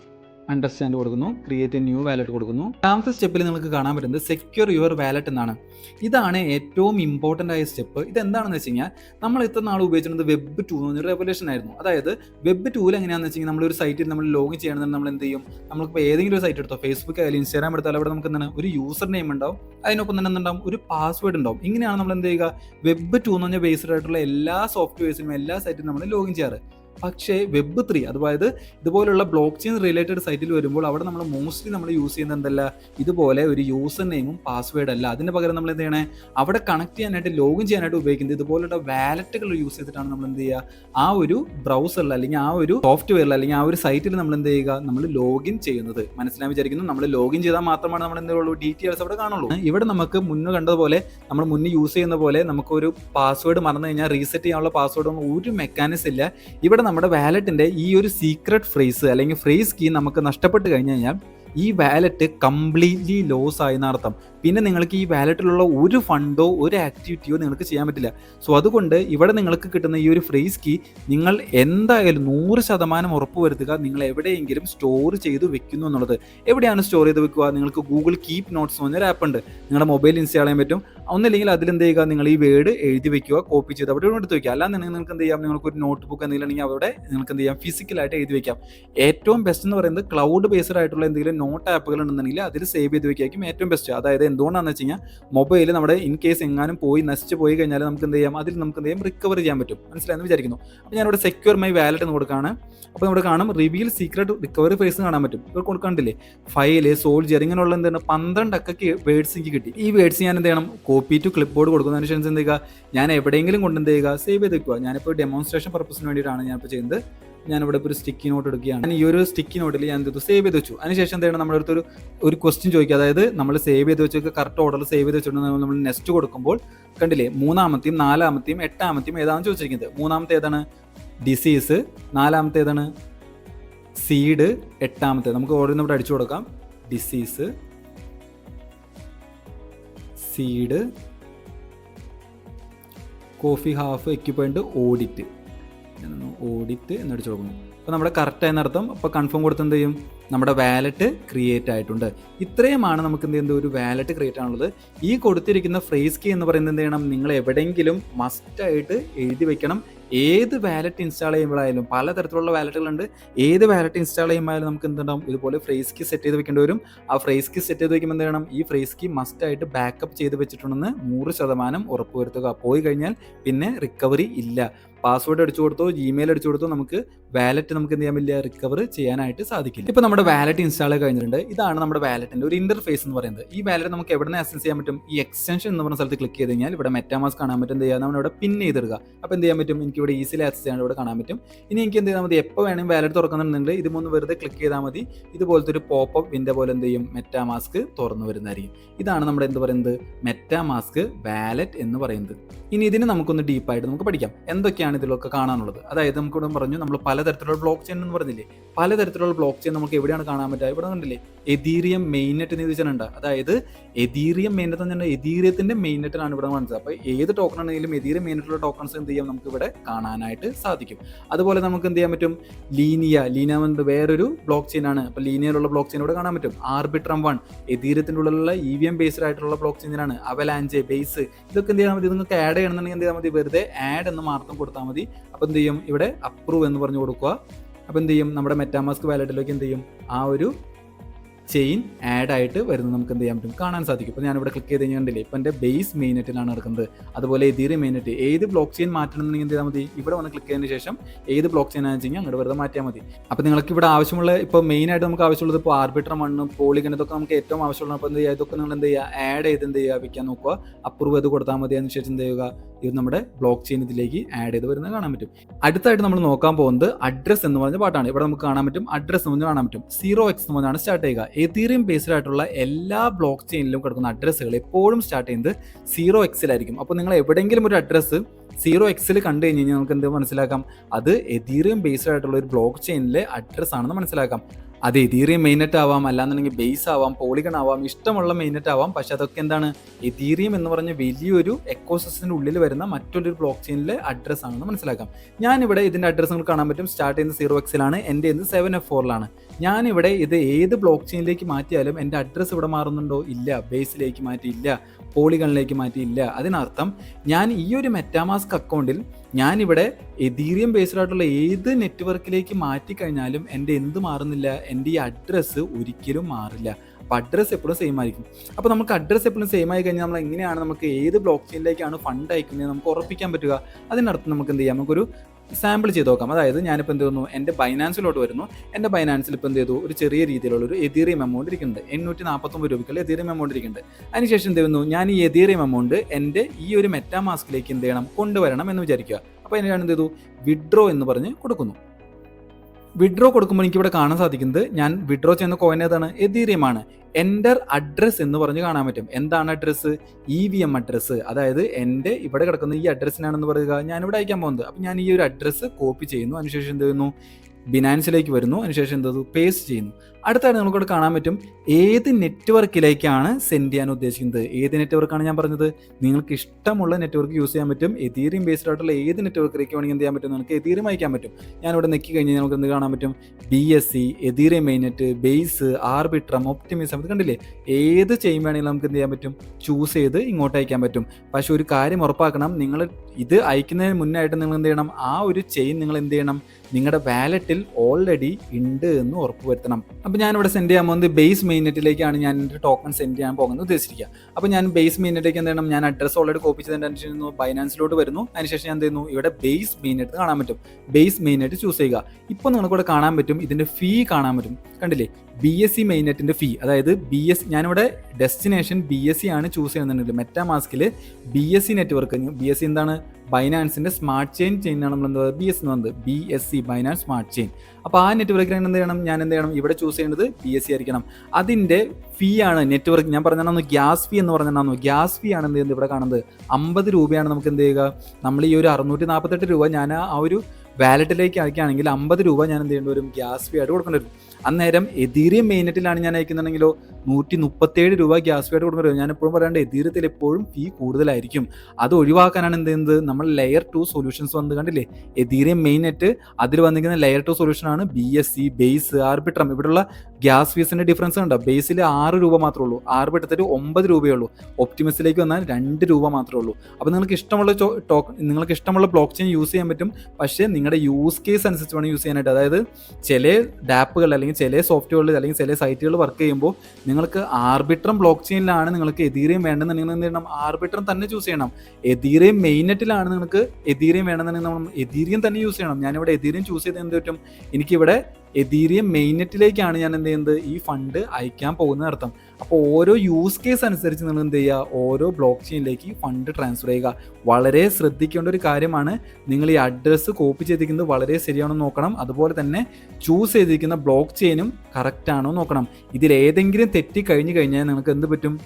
അണ്ടർസ്റ്റാൻഡ് കൊടുക്കുന്നു ക്രിയേറ്റ് ന്യൂ വാലറ്റ് കൊടുക്കുന്നു. രണ്ടാമത്തെ സ്റ്റെപ്പിൽ നിങ്ങൾക്ക് കാണാൻ പറ്റുന്നത് സെക്യൂർ യുവർ വാലറ്റ് എന്നാണ്. ഇതാണ് ഏറ്റവും ഇമ്പോർട്ടന്റ് ആയ സ്റ്റെപ്പ് ഇത് എന്താണെന്ന് വെച്ച് കഴിഞ്ഞാൽ നമ്മൾ ഇത്ര നാൾ ഉപയോഗിച്ചിരുന്നത് വെബ് ടു എന്ന് റെവല്യൂഷൻ ആയിരുന്നു. അതായത് വെബ് ടൂൽ എങ്ങനെയാണെന്ന് വെച്ച് കഴിഞ്ഞാൽ നമ്മളൊരു സൈറ്റിൽ നമ്മൾ ലോഗിൻ ചെയ്യണമെന്ന് നമ്മൾ എന്ത് ചെയ്യും? നമ്മളിപ്പോൾ ഏതെങ്കിലും ഒരു സൈറ്റ് എടുത്തോ? ഫേസ്ബുക്ക് ആയാലും ഇൻസ്റ്റാഗ്രാം എടുത്താലും അവിടെ നമുക്ക് എന്താണ്? ഒരു യൂസർ നെയിം ഉണ്ടാവും. അതിനൊപ്പം തന്നെ എന്തുണ്ടാവും ഒരു പാസ്വേഡ് ഉണ്ടാവും. ഇങ്ങനെയാണ് നമ്മൾ എന്ത് ചെയ്യുക? വെബ് ടു എന്ന് പറഞ്ഞ ബേസ്ഡ് ആയിട്ടുള്ള എല്ലാ സോഫ്റ്റ്വെയർസിനും എല്ലാ സൈറ്റിലും നമ്മൾ ലോഗിൻ ചെയ്യാറ്. പക്ഷേ വെബ് ത്രീ അതായത് ഇതുപോലുള്ള ബ്ലോക്ക് ചെയിൻ റിലേറ്റഡ് സൈറ്റിൽ വരുമ്പോൾ അവിടെ നമ്മൾ മോസ്റ്റ്ലി നമ്മൾ യൂസ് ചെയ്യുന്ന എന്തല്ല? ഇതുപോലെ ഒരു യൂസർ നെയിമും പാസ്വേഡ് അല്ല. അതിന് പകരം നമ്മൾ എന്ത് ചെയ്യണേ? അവിടെ കണക്ട് ചെയ്യാനായിട്ട് ലോഗിൻ ചെയ്യാനായിട്ട് ഉപയോഗിക്കുന്നത് ഇതുപോലുള്ള വാലറ്റുകൾ യൂസ് ചെയ്തിട്ടാണ് നമ്മൾ എന്ത് ചെയ്യുക? ആ ഒരു ബ്രൗസറിൽ അല്ലെങ്കിൽ ആ ഒരു സോഫ്റ്റ്വെയറിൽ അല്ലെങ്കിൽ ആ ഒരു സൈറ്റിൽ നമ്മൾ എന്ത് ചെയ്യുക? നമ്മൾ ലോഗിൻ ചെയ്യുന്നത്. മനസ്സിലാൻ വിചാരിക്കുന്നു? നമ്മൾ ലോഗിൻ ചെയ്താൽ മാത്രമാണ് നമ്മൾ എന്തുള്ളൂ ഡീറ്റെയിൽസ് അവിടെ കാണുള്ളൂ. ഇവിടെ നമുക്ക് മുന്നേ കണ്ടതുപോലെ നമ്മൾ മുന്നേ യൂസ് ചെയ്യുന്ന പോലെ നമുക്കൊരു പാസ്വേഡ് മറന്നു കഴിഞ്ഞാൽ റീസെറ്റ് ചെയ്യാനുള്ള പാസ്വേഡ് ഒന്നും ഒരു മെക്കാനിസം ഇല്ല. ഇവിടെ നമ്മുടെ വാലറ്റിന്റെ ഈ ഒരു സീക്രട്ട് ഫ്രേസ് അല്ലെങ്കിൽ ഫ്രേസ് കീ നമുക്ക് നഷ്ടപ്പെട്ട് കഴിഞ്ഞു കഴിഞ്ഞാൽ ഈ വാലറ്റ് കംപ്ലീറ്റ്ലി ലോസ് ആയി എന്നർത്ഥം. പിന്നെ നിങ്ങൾക്ക് ഈ വാലറ്റിലുള്ള ഒരു ഫണ്ടോ ഒരു ആക്ടിവിറ്റിയോ നിങ്ങൾക്ക് ചെയ്യാൻ പറ്റില്ല. സോ അതുകൊണ്ട് ഇവിടെ നിങ്ങൾക്ക് കിട്ടുന്ന ഈ ഒരു ഫ്രീസ് കീ നിങ്ങൾ എന്തായാലും നൂറ് ശതമാനം ഉറപ്പ് വരുത്തുക നിങ്ങൾ എവിടെയെങ്കിലും സ്റ്റോർ ചെയ്ത് വെക്കുന്നു എന്നുള്ളത്. എവിടെയാണ് സ്റ്റോർ ചെയ്ത് വെക്കുക? നിങ്ങൾക്ക് ഗൂഗിൾ കീപ്പ് നോട്ട്സ് എന്ന് പറഞ്ഞൊരു ആപ്പ് ഉണ്ട്. നിങ്ങളുടെ മൊബൈൽ ഇൻസ്റ്റാൾ ചെയ്യാൻ പറ്റും. ഒന്നില്ലെങ്കിൽ അതിലെന്ത് ചെയ്യുക? നിങ്ങൾ ഈ വേർഡ് എഴുതി വെക്കുക കോപ്പി ചെയ്ത് അവിടെ എടുത്ത് വെക്കുക. അല്ലാന്നുണ്ടെങ്കിൽ നിങ്ങൾക്ക് എന്ത് ചെയ്യാം? നിങ്ങൾക്ക് ഒരു നോട്ട് ബുക്ക് എന്തെങ്കിലും അവിടെ നിങ്ങൾക്ക് എന്ത് ചെയ്യാം? ഫിസിക്കലായിട്ട് എഴുതി വെക്കാം. ഏറ്റവും ബെസ്റ്റ് എന്ന് പറയുന്നത് ക്ലൗഡ് ബേസ്ഡ് ആയിട്ടുള്ള എന്തെങ്കിലും നോട്ട് ആപ്പുകൾ ഉണ്ടെന്നുണ്ടെങ്കിൽ അതിൽ സേവ് ചെയ്ത് വെക്കായിരിക്കും ഏറ്റവും ബെസ്റ്റ് അതായത് എന്തുകൊണ്ടാണെന്ന് വെച്ച് കഴിഞ്ഞാൽ മൊബൈൽ നമ്മുടെ ഇൻ കേസ് എങ്ങാനും പോയി നശിച്ച് പോയി കഴിഞ്ഞാൽ നമുക്ക് എന്ത് ചെയ്യാം? അതിൽ നമുക്ക് എന്ത് ചെയ്യാം? റിക്കവർ ചെയ്യാൻ പറ്റും. മനസ്സിലായെന്ന് വിചാരിക്കുന്നു. അപ്പോൾ ഞാനിവിടെ സെക്യൂർ മൈ വാലറ്റ് എന്ന് കൊടുക്കുകയാണ്. അപ്പോൾ നമ്മുടെ കാണും റിവീൽ സീക്രട്ട് റിക്കവറി ഫേസ് കാണാൻ പറ്റും. ഇവർ കൊടുക്കാണ്ടില്ലേ ഫയൽ സോൾജിയർ ഇങ്ങനെയുള്ള എന്താണ് പന്ത്രണ്ടൊക്കെ വേർഡ്സ് എനിക്ക് കിട്ടി. ഈ വേർഡ്സ് ഞാൻ എന്ത് ചെയ്യണം? കോപ്പി ടു ക്ലിപ്പ് ബോർഡ് കൊടുക്കുന്നതിന് ശേഷം എന്ത് ചെയ്യുക? ഞാൻ എവിടെയെങ്കിലും കൊണ്ട് എന്ത് ചെയ്യുക? സേവ് ചെയ്ത് വെക്കുക. ഞാനിപ്പോൾ ഡെമോൺസ്ട്രേഷൻ പർപ്പസിന് വേണ്ടിയിട്ടാണ് ഞാനിപ്പോൾ ചെയ്യുന്നത്. ഞാനിവിടെ ഇവിടെ ഒരു സ്റ്റിക്കി നോട്ട് എടുക്കുകയാണ്. ഞാൻ ഈ ഒരു സ്റ്റിക്കി നോട്ടിൽ ഞാൻ എന്ത് സേവ് ചെയ്ത് വെച്ചു. അതിനുശേഷം എന്താണ് നമ്മുടെ അടുത്തൊരു ഒരു ക്വസ്റ്റ്യൻ ചോദിക്കുക. അതായത് നമ്മൾ സേവ് ചെയ്ത് വെച്ചൊക്കെ കറക്റ്റ് ഓർഡർ സേവ് ചെയ്ത് വെച്ചിട്ടുണ്ടെങ്കിൽ നമ്മൾ നെക്സ്റ്റ് കൊടുക്കുമ്പോൾ കണ്ടില്ലേ മൂന്നാമത്തെയും നാലാമത്തെയും എട്ടാമത്തെയും ഏതാണ് ചോദിച്ചിരിക്കുന്നത്. മൂന്നാമത്തെ ഏതാണ്? ഡിസീസ് നാലാമത്തെ ഏതാണ്? സീഡ് എട്ടാമത്തെ. നമുക്ക് ഓർഡർ ഇവിടെ അടിച്ചു കൊടുക്കാം. Disease seed coffee half equipment audit audit എന്നടിച്ചു കൊടുക്കുന്നു അപ്പോൾ നമ്മുടെ കറക്റ്റ് എന്നർത്ഥം അപ്പോൾ കൺഫേം കൊടുത്ത് എന്ത് ചെയ്യും? നമ്മുടെ വാലറ്റ് ക്രിയേറ്റ് ആയിട്ടുണ്ട്. ഇത്രയുമാണ് നമുക്ക് എന്ത് ചെയ്യുന്നത്? ഒരു വാലറ്റ് ക്രിയേറ്റ് ആണുള്ളത്. ഈ കൊടുത്തിരിക്കുന്ന ഫ്രേസ് കീ എന്ന് പറയുന്നത് എന്ത് ചെയ്യണം? നിങ്ങൾ എവിടെയെങ്കിലും മസ്റ്റായിട്ട് എഴുതി വെക്കണം. ഏത് വാലറ്റ് ഇൻസ്റ്റാൾ ചെയ്യുമ്പോഴായാലും പലതരത്തിലുള്ള വാലറ്റുകളുണ്ട് ഏത് വാലറ്റ് ഇൻസ്റ്റാൾ ചെയ്യുമ്പോഴായാലും നമുക്ക് എന്തുണ്ടാവും ഇതുപോലെ ഫ്രേസ് കീ സെറ്റ് ചെയ്ത് വെക്കേണ്ടി വരും. ആ ഫ്രേസ് കീ സെറ്റ് ചെയ്ത് വെക്കുമ്പോൾ എന്ത് ചെയ്യണം? ഈ ഫ്രേസ് കീ മസ്റ്റായിട്ട് ബാക്കപ്പ് ചെയ്ത് വെച്ചിട്ടുണ്ടെന്ന് നൂറ് ശതമാനം ഉറപ്പുവരുത്തുക. പോയി കഴിഞ്ഞാൽ പിന്നെ റിക്കവറി ഇല്ല. പാസ്വേഡ് അടിച്ചു കൊടുത്തോ ജിമെയിൽ അടിച്ചു കൊടുത്തോ നമുക്ക് വാലറ്റ് നമുക്ക് എന്ത് ചെയ്യാൻ പറ്റില്ല? റിക്കവർ ചെയ്യാനായിട്ട് സാധിക്കില്ല. ഇപ്പോൾ നമ്മുടെ വാലറ്റ് ഇൻസ്റ്റാൾ കഴിഞ്ഞിട്ടുണ്ട്. ഇതാണ് നമ്മുടെ വാലറ്റിന്റെ ഒരു ഇന്റർഫേസ് എന്ന് പറയുന്നത്. ഈ വാലറ്റ് നമുക്ക് എവിടെ നിന്ന് ചെയ്യാൻ പറ്റും? ഈ എക്സ്റ്റൻഷൻ എന്ന് പറഞ്ഞ സ്ഥലത്ത് ക്ലിക്ക് ചെയ്ത് കഴിഞ്ഞാൽ ഇവിടെ മെറ്റാമാസ് കാണാൻ പറ്റും. എന്ത് ചെയ്യാം? നമ്മൾ ഇവിടെ പിൻ ചെയ്തിടുക. അപ്പോൾ എന്ത് ചെയ്യാൻ പറ്റും? എനിക്ക് ഇവിടെ ഈസിലി ആക്സസ് ചെയ്യാൻ ഇവിടെ കാണാൻ പറ്റും. ഇനി എനിക്ക് എന്ത് ചെയ്താൽ മതി? എപ്പോൾ വേണമെങ്കിൽ വാലറ്റ് തുറക്കുന്നുണ്ടെങ്കിൽ ഇത് മൂന്ന് വെറുതെ ക്ലിക്ക് ചെയ്താൽ മതി. ഇതുപോലത്തെ ഒരു പോപ്പ് അപ്പ് വിൻഡോ പോലെ എന്ത് ചെയ്യും? മെറ്റാമാസ്ക് തുറന്നു വരുന്നതായിരിക്കും. ഇതാണ് നമ്മുടെ എന്ത് പറയുന്നത്? മെറ്റാമാസ്ക് വാലറ്റ് എന്ന് പറയുന്നത്. ഇനി ഇതിന് നമുക്കൊന്ന് ഡീപ്പായിട്ട് നമുക്ക് പഠിക്കാം. എന്തൊക്കെയാണ് ഇതിലൊക്കെ കാണാനുള്ളത്. അതായത് നമുക്ക് നമുക്കിവിടെ പറഞ്ഞു നമ്മൾ പലതരത്തിലുള്ള ബ്ലോക്ക് ചെയിൻ എന്ന് പറഞ്ഞില്ലേ? പലതരത്തിലുള്ള ബ്ലോക്ക് ചെയിൻ നമുക്ക് എവിടെയാണ് കാണാൻ പറ്റുക? ഇവിടെ കണ്ടില്ലേ? എതീറിയം മെയിൻ നെറ്റ് എന്ന് ചോദിച്ചിട്ടുണ്ട്. അതായത് എതീറിയം മെയിൻ നെറ്റ് എന്ന് പറഞ്ഞാൽ മെയിൻ നെറ്റിലാണ് ഇവിടെ മനസ്സിലാക്കുക അപ്പോൾ ഏത് ടോക്കൺ ആണെങ്കിലും എതീറിയം മെയിൻ നെറ്റുള്ള ടോക്കൺസ് എന്ത് ചെയ്യാം? നമുക്ക് ഇവിടെ കാണാനായിട്ട് സാധിക്കും. അതുപോലെ നമുക്ക് എന്ത് ചെയ്യാൻ പറ്റും? ലീനിയ ലീനിയ എന്നത് വേറൊരു ബ്ലോക്ക് ചെയിൻ ആണ്. അപ്പോൾ ലീനിയയിലുള്ള ബ്ലോക്ക് ചെയിൻ ഇവിടെ കാണാൻ പറ്റും. ആർബിട്രം വൺ എതീരത്തിന്റെ ഉള്ളിലുള്ള ഇ വി എം ബേസ്ഡ് ആയിട്ടുള്ള ബ്ലോക്ക് ചെയിനാണ് അവലാഞ്ച് ബേസ് ഇതൊക്കെ എന്ത് ചെയ്യാൻ മതി? നിങ്ങൾക്ക് ആഡ് ചെയ്യണമെന്നുണ്ടെങ്കിൽ എന്ത് ചെയ്താൽ മതി? വെറുതെ ആഡ് എന്ന് മാത്രം കൊടുത്താൽ മതി. അപ്പോൾ എന്ത് ചെയ്യും? ഇവിടെ അപ്രൂവ് എന്ന് പറഞ്ഞു കൊടുക്കുക. അപ്പോൾ എന്ത് ചെയ്യും? നമ്മുടെ മെറ്റാമാസ്ക് വാലറ്റിലേക്ക് എന്ത് ചെയ്യും? ആ ഒരു ചെയിൻ ആഡ് ആയിട്ട് വരുന്നത് നമുക്ക് എന്ത് ചെയ്യാൻ പറ്റും? കാണാൻ സാധിക്കും. ഇപ്പോൾ ഞാനിവിടെ ക്ലിക്ക് ചെയ്ത് കഴിഞ്ഞാൽ കണ്ടില്ലേ ഇപ്പം എന്റെ ബേസ് മെയിനറ്റിലാണ് നടക്കുന്നത്. അതുപോലെ എതിരെ മെയിനറ്റ് ഏത് ബ്ലോക്ക് ചെയിൻ മാറ്റണമെന്നുണ്ടെങ്കിൽ എന്ത് ചെയ്താൽ മതി? ഇവിടെ വന്ന് ക്ലിക്ക് ചെയ്തതിന് ശേഷം ഏത് ബ്ലോക്ക് ചെയിൻ ആണെന്ന് വെച്ചാൽ അങ്ങോട്ട് വെറുതെ മാറ്റിയാൽ മതി. അപ്പോൾ നിങ്ങൾക്ക് ഇവിടെ ആവശ്യമുള്ള ഇപ്പോൾ മെയിൻ ആയിട്ട് നമുക്ക് ആവശ്യമുള്ളത് ഇപ്പോൾ ആർബിറ്റർ മണ്ണ് പോളിഗൺ ഇതൊക്കെ നമുക്ക് ഏറ്റവും ആവശ്യമുള്ള അപ്പോൾ എന്ത് ചെയ്യുക? ഇതൊക്കെ നിങ്ങൾ എന്ത് ചെയ്യുക? ആഡ് ചെയ്ത് എന്ത് ചെയ്യുക? വിൽക്കാൻ നോക്കുക. അപ്രൂവ് ചെയ്ത് കൊടുത്താൽ മതി അതിന് ശേഷം എന്ത് ചെയ്യുക? ഇത് നമ്മുടെ ബ്ലോക്ക് ചെയിൻ ഇതിലേക്ക് ആഡ് ചെയ്ത് വരുന്നത് കാണാൻ പറ്റും. അടുത്തായിട്ട് നമ്മൾ നോക്കാൻ പോകുന്നത് അഡ്രസ് എന്ന് പറഞ്ഞ പാട്ടാണ്. ഇവിടെ നമുക്ക് കാണാൻ പറ്റും അഡ്രസ് എന്ന് കാണാൻ പറ്റും. സീറോ എക്സ് എന്ന് പറഞ്ഞാണ് സ്റ്റാർട്ട് ചെയ്യുക. എതീറിയം ബേസ്ഡ് ആയിട്ടുള്ള എല്ലാ ബ്ലോക്ക് ചെയിനിലും കിടക്കുന്ന അഡ്രസ്സുകൾ എപ്പോഴും സ്റ്റാർട്ട് ചെയ്യുന്നത് സീറോ എക്സിലായിരിക്കും അപ്പോൾ നിങ്ങൾ എവിടെയെങ്കിലും ഒരു അഡ്രസ്സ് സീറോ എക്സിൽ കണ്ടു കഴിഞ്ഞ് കഴിഞ്ഞാൽ നമുക്ക് എന്ത് മനസ്സിലാക്കാം? അത് എതീറിയം ബേസ്ഡ് ആയിട്ടുള്ള ഒരു ബ്ലോക്ക് ചെയിനിലെ അഡ്രസ്സ് ആണെന്ന് മനസ്സിലാക്കാം. അത് എതീറിയം മെയിനറ്റ് ആവാം അല്ലാന്നുണ്ടെങ്കിൽ ബേസ് ആവാം പോളിഗൺ ആവാം ഇഷ്ടമുള്ള മെയിനറ്റ് ആവാം. പക്ഷെ അതൊക്കെ എന്താണ്? എതീറിയം എന്ന് പറഞ്ഞ വലിയൊരു എക്കോസിസ്റ്റത്തിന്റെ ഉള്ളിൽ വരുന്ന മറ്റൊരു ബ്ലോക്ക് ചെയിനിലെ അഡ്രസ് ആണെന്ന് മനസ്സിലാക്കാം. ഞാനിവിടെ ഇതിന്റെ അഡ്രസ്സ് നിങ്ങൾക്ക് കാണാൻ പറ്റും. സ്റ്റാർട്ട് ചെയ്യുന്ന സീറോ എക്സിലാണ് എന്റെ ഇന്ന് സെവൻ എഫ് ഫോറിലാണ് ഞാനിവിടെ ഇത് ഏത് ബ്ലോക്ക് ചെയിനിലേക്ക് മാറ്റിയാലും എന്റെ അഡ്രസ്സ് ഇവിടെ മാറുന്നുണ്ടോ? ഇല്ല. ബേസിലേക്ക് മാറ്റിയില്ല. പോളിഗണിലേക്ക് മാറ്റിയില്ല. അതിനർത്ഥം ഞാൻ ഈ ഒരു മെറ്റാമാസ്ക് അക്കൗണ്ടിൽ ഞാനിവിടെ എതീറിയം ബേസ്ഡ് ആയിട്ടുള്ള ഏത് നെറ്റ്വർക്കിലേക്ക് മാറ്റിക്കഴിഞ്ഞാലും എന്റെ എന്ത് മാറുന്നില്ല എന്റെ ഈ അഡ്രസ്സ് ഒരിക്കലും മാറില്ല. അപ്പോൾ അഡ്രസ്സ് എപ്പോഴും സെയിം ആയിരിക്കും. അപ്പോൾ നമുക്ക് അഡ്രസ്സ് എപ്പോഴും സെയിം ആയി കഴിഞ്ഞാൽ നമ്മൾ എങ്ങനെയാണ് നമുക്ക് ഏത് ബ്ലോക്ക് ചെയിനിലേക്കാണ് ഫണ്ട് അയക്കുന്നത് നമുക്ക് ഉറപ്പിക്കാൻ പറ്റുക? അതിനർത്ഥം നമുക്ക് എന്ത് ചെയ്യാം? നമുക്കൊരു സാമ്പിൾ ചെയ്ത് നോക്കാം. അതായത് ഞാനിപ്പോൾ എന്ത് ചെയ്യുന്നു? എന്റെ ബൈനാൻസിലോട്ട് വരുന്നു. എന്റെ ബൈനാൻസിൽ ഇപ്പോൾ എന്ത് ചെയ്തു? ഒരു ചെറിയ രീതിയിലുള്ള ഒരു എതീറിയം എമൗണ്ട് ഇരിക്കുന്നുണ്ട്. എണ്ണൂറ്റി നാൽപ്പത്തൊമ്പത് രൂപയ്ക്കുള്ള എതീറിയം എമൗണ്ട് ഇരിക്കുന്നുണ്ട്. അതിനുശേഷം എന്ത് ചെയ്യുന്നു? ഞാൻ ഈ എതീറിയം എമൗണ്ട് എന്റെ ഈ ഒരു മെറ്റാമാസ്കിലേക്ക് എന്ത് ചെയ്യണം? കൊണ്ടുവരണം എന്ന് വിചാരിക്കുക. അപ്പോൾ അതിനാണ് എന്ത് ചെയ്തു? വിഡ്രോ എന്ന് പറഞ്ഞ് കൊടുക്കുന്നു. വിഡ്രോ കൊടുക്കുമ്പോൾ എനിക്ക് ഇവിടെ കാണാൻ സാധിക്കുന്നത് ഞാൻ വിഡ്രോ ചെയ്യുന്ന കോയിൻ ഏതാണ്? എതീറിയമാണ് എന്റർ അഡ്രസ്സ് എന്ന് പറഞ്ഞ് കാണാൻ പറ്റും. എന്താണ് address E V M address അതായത് എന്റെ ഇവിടെ കിടക്കുന്ന ഈ അഡ്രസ്സിനാണെന്ന് പറയുക ഞാൻ ഇവിടെ അയക്കാൻ പോകുന്നത്. അപ്പം ഞാൻ ഈ ഒരു അഡ്രസ്സ് കോപ്പി ചെയ്യുന്നു. അതിനുശേഷം എന്ത് ചെയ്യുന്നു? ബിനാൻസിലേക്ക് വരുന്നു. അതിനുശേഷം എന്തത് പേസ്റ്റ് ചെയ്യുന്നു. അടുത്തായിട്ട് നമുക്കിവിടെ കാണാൻ പറ്റും ഏത് നെറ്റ്വർക്കിലേക്കാണ് സെൻഡ് ചെയ്യാൻ ഉദ്ദേശിക്കുന്നത്. ഏത് നെറ്റ്വർക്കാണ് ഞാൻ പറഞ്ഞത്? നിങ്ങൾക്ക് ഇഷ്ടമുള്ള നെറ്റ്വർക്ക് യൂസ് ചെയ്യാൻ പറ്റും. എതീറിയം ബേസ്ഡ് ആയിട്ടുള്ള ഏത് നെറ്റ്വർക്കിലേക്ക് വേണമെങ്കിൽ എന്ത് ചെയ്യാൻ പറ്റും? നിങ്ങൾക്ക് എതീറിയം അയക്കാൻ പറ്റും. ഞാനിവിടെ നെക്കി കഴിഞ്ഞാൽ നമുക്ക് എന്ത് കാണാൻ പറ്റും? B S C Ethereum mainnet Base Arbitrum Optimism ഇത് കണ്ടില്ലേ? ഏത് ചെയിൻ വേണമെങ്കിലും നമുക്ക് എന്ത് ചെയ്യാൻ പറ്റും? ചൂസ് ചെയ്ത് ഇങ്ങോട്ട് അയക്കാൻ പറ്റും. പക്ഷേ ഒരു കാര്യം ഉറപ്പാക്കണം. നിങ്ങൾ ഇത് അയക്കുന്നതിന് മുന്നായിട്ട് നിങ്ങൾ എന്ത് ചെയ്യണം? ആ ഒരു ചെയിൻ നിങ്ങൾ എന്ത് ചെയ്യണം? നിങ്ങളുടെ വാലറ്റിൽ ഓൾറെഡി ഉണ്ട് എന്ന് ഉറപ്പുവരുത്തണം. അപ്പോൾ ഞാനിവിടെ സെൻഡ് ചെയ്യാൻ പോകുന്നത് ബേസ് മെയിനറ്റിലേക്കാണ് ഞാൻ എന്റെ ടോക്കൺ സെൻഡ് ചെയ്യാൻ പോകുന്നത് ഉദ്ദേശിക്കുക അപ്പോൾ ഞാൻ ബേസ് മെയിനറ്റിലേക്ക് എന്ത് ചെയ്യണം? ഞാൻ അഡ്രസ് ഓൾറെഡി കോപ്പി ചെയ്തതിന് ബൈനാൻസിലോട്ട് വരുന്നു. അതിനുശേഷം ഞാൻ തരുന്നു ഇവിടെ ബേസ് മെയിനായിട്ട് കാണാൻ പറ്റും. ബേസ് മെയിനായിട്ട് ചൂസ് ചെയ്യുക. ഇപ്പോൾ നിങ്ങൾക്ക് ഇവിടെ കാണാൻ പറ്റും. ഇതിന്റെ ഫീ കാണാൻ പറ്റും. കണ്ടില്ലേ? ബി എസ് സി മെയിനെറ്റിന്റെ ഫീ അതായത് ബി എസ് ഞാനിവിടെ ഡെസ്റ്റിനേഷൻ ബി എസ് സി ആണ് ചൂസ് ചെയ്യുന്നുണ്ട് മെറ്റാമാസ്കിൽ B S C network B S C എന്താണ്? ബൈനാൻസിന്റെ സ്മാർട്ട് ചെയിൻ ചെയിനാണ് നമ്മൾ എന്താ ബി എസ് എന്ന് പറയുന്നത്. B S C Binance Smart Chain അപ്പോൾ ആ നെറ്റ്വർക്കിന് എന്ത് ചെയ്യണം? ഞാൻ എന്ത് ചെയ്യണം? ഇവിടെ ചൂസ് ചെയ്യേണ്ടത് പി എസ് സി ആയിരിക്കണം. അതിന്റെ ഫീ ആണ് നെറ്റ്വർക്ക് ഞാൻ പറഞ്ഞാൽ ഗ്യാസ് ഫീ എന്ന് പറഞ്ഞാൽ ഗ്യാസ് ഫീ ആണ് എന്ത് ചെയ്യുന്നത് ഇവിടെ കാണുന്നത്? അമ്പത് രൂപയാണ് നമുക്ക് എന്ത് ചെയ്യുക? നമ്മൾ ഈ ഒരു അറുന്നൂറ്റി നാൽപ്പത്തെട്ട് രൂപ ഞാൻ ആ ഒരു വാലറ്റിലേക്ക് അയക്കുകയാണെങ്കിൽ അമ്പത് രൂപ ഞാൻ എന്ത് ചെയ്യേണ്ടി വരും? ഗ്യാസ് ഫീ ആയിട്ട് കൊടുക്കേണ്ടി വരും. അന്നേരം എതീറിയം മെയിനറ്റിലാണ് ഞാൻ അയക്കുന്നുണ്ടെങ്കിലോ നൂറ്റി മുപ്പത്തേഴ് രൂപ ഗ്യാസ് ഫീ കൊടുക്കുന്നത് ഞാൻ എപ്പോഴും പറയാണ്ട് എതീരത്തിൽ എപ്പോഴും ഫീ കൂടുതലായിരിക്കും. അത് ഒഴിവാക്കാനാണ് എന്ത് ചെയ്യുന്നത്? നമ്മൾ ലെയർ ടു സൊല്യൂഷൻസ് വന്ന് കണ്ടില്ലേ? എതീറിയം മെയിനെറ്റ് അതിൽ വന്നിരിക്കുന്ന layer two സൊല്യൂഷനാണ് B S C base Arbitrum ഇവിടെയുള്ള ഗ്യാസ് ഫീസിന്റെ ഡിഫറൻസ് ഉണ്ടോ ബേസിൽ ആറ് രൂപ മാത്രമേ ഉള്ളൂ. ആർബിട്രത്തിൽ ഒമ്പത് രൂപയേ ഉള്ളൂ. ഒപ്റ്റിമസിലേക്ക് വന്നാൽ രണ്ട് രൂപ മാത്രമേ ഉള്ളൂ. അപ്പോൾ നിങ്ങൾക്ക് ഇഷ്ടമുള്ള ടോക്ക് നിങ്ങൾക്ക് ഇഷ്ടമുള്ള ബ്ലോക്ക് ചെയിൻ യൂസ് ചെയ്യാൻ പറ്റും. പക്ഷേ നിങ്ങളുടെ യൂസ് കേസ് അനുസരിച്ച് വേണം യൂസ് ചെയ്യാനായിട്ട്. അതായത് ചില ഡാപ്പുകൾ അല്ലെങ്കിൽ ചില സോഫ്റ്റ്വെയറിൽ അല്ലെങ്കിൽ ചില സൈറ്റുകൾ വർക്ക് ചെയ്യുമ്പോൾ നിങ്ങൾക്ക് ആർബിട്രം ബ്ലോക്ക് ചെയിനിലാണ് നിങ്ങൾക്ക് എതീറിയം വേണമെന്നുണ്ടെങ്കിൽ എന്ത് ചെയ്യണം? ആർബിട്രം തന്നെ ചൂസ് ചെയ്യണം. എതീറിയം മെയിനെറ്റിലാണ് നിങ്ങൾക്ക് എതീറിയം വേണമെന്നുണ്ടെങ്കിൽ നമ്മൾ എതീറിയം തന്നെ യൂസ് ചെയ്യണം. ഞാനിവിടെ എതീറിയം ചൂസ് ചെയ്ത് എന്ത് പറ്റും? എനിക്കിവിടെ എതീറിയം മെയിനെറ്റിലേക്കാണ് ഞാൻ എന്ത് ചെയ്യുന്നത്? ഈ ഫണ്ട് അയക്കാൻ പോകുന്ന അർത്ഥം അപ്പോൾ ഓരോ യൂസ് കേസ് അനുസരിച്ച് നിങ്ങൾ എന്ത് ചെയ്യുക? ഓരോ ബ്ലോക്ക് ചെയിനിലേക്ക് ഫണ്ട് ട്രാൻസ്ഫർ ചെയ്യുക. വളരെ ശ്രദ്ധിക്കേണ്ട ഒരു കാര്യമാണ്. നിങ്ങൾ ഈ അഡ്രസ്സ് കോപ്പി ചെയ്തിരിക്കുന്നത് വളരെ ശരിയാണോ നോക്കണം. അതുപോലെ തന്നെ ചൂസ് ചെയ്തിരിക്കുന്ന ബ്ലോക്ക് ചെയിനും കറക്റ്റ് ആണോ നോക്കണം. ഇതിൽ ഏതെങ്കിലും തെറ്റി കഴിഞ്ഞു കഴിഞ്ഞാൽ നിങ്ങൾക്ക് എന്ത് പറ്റും?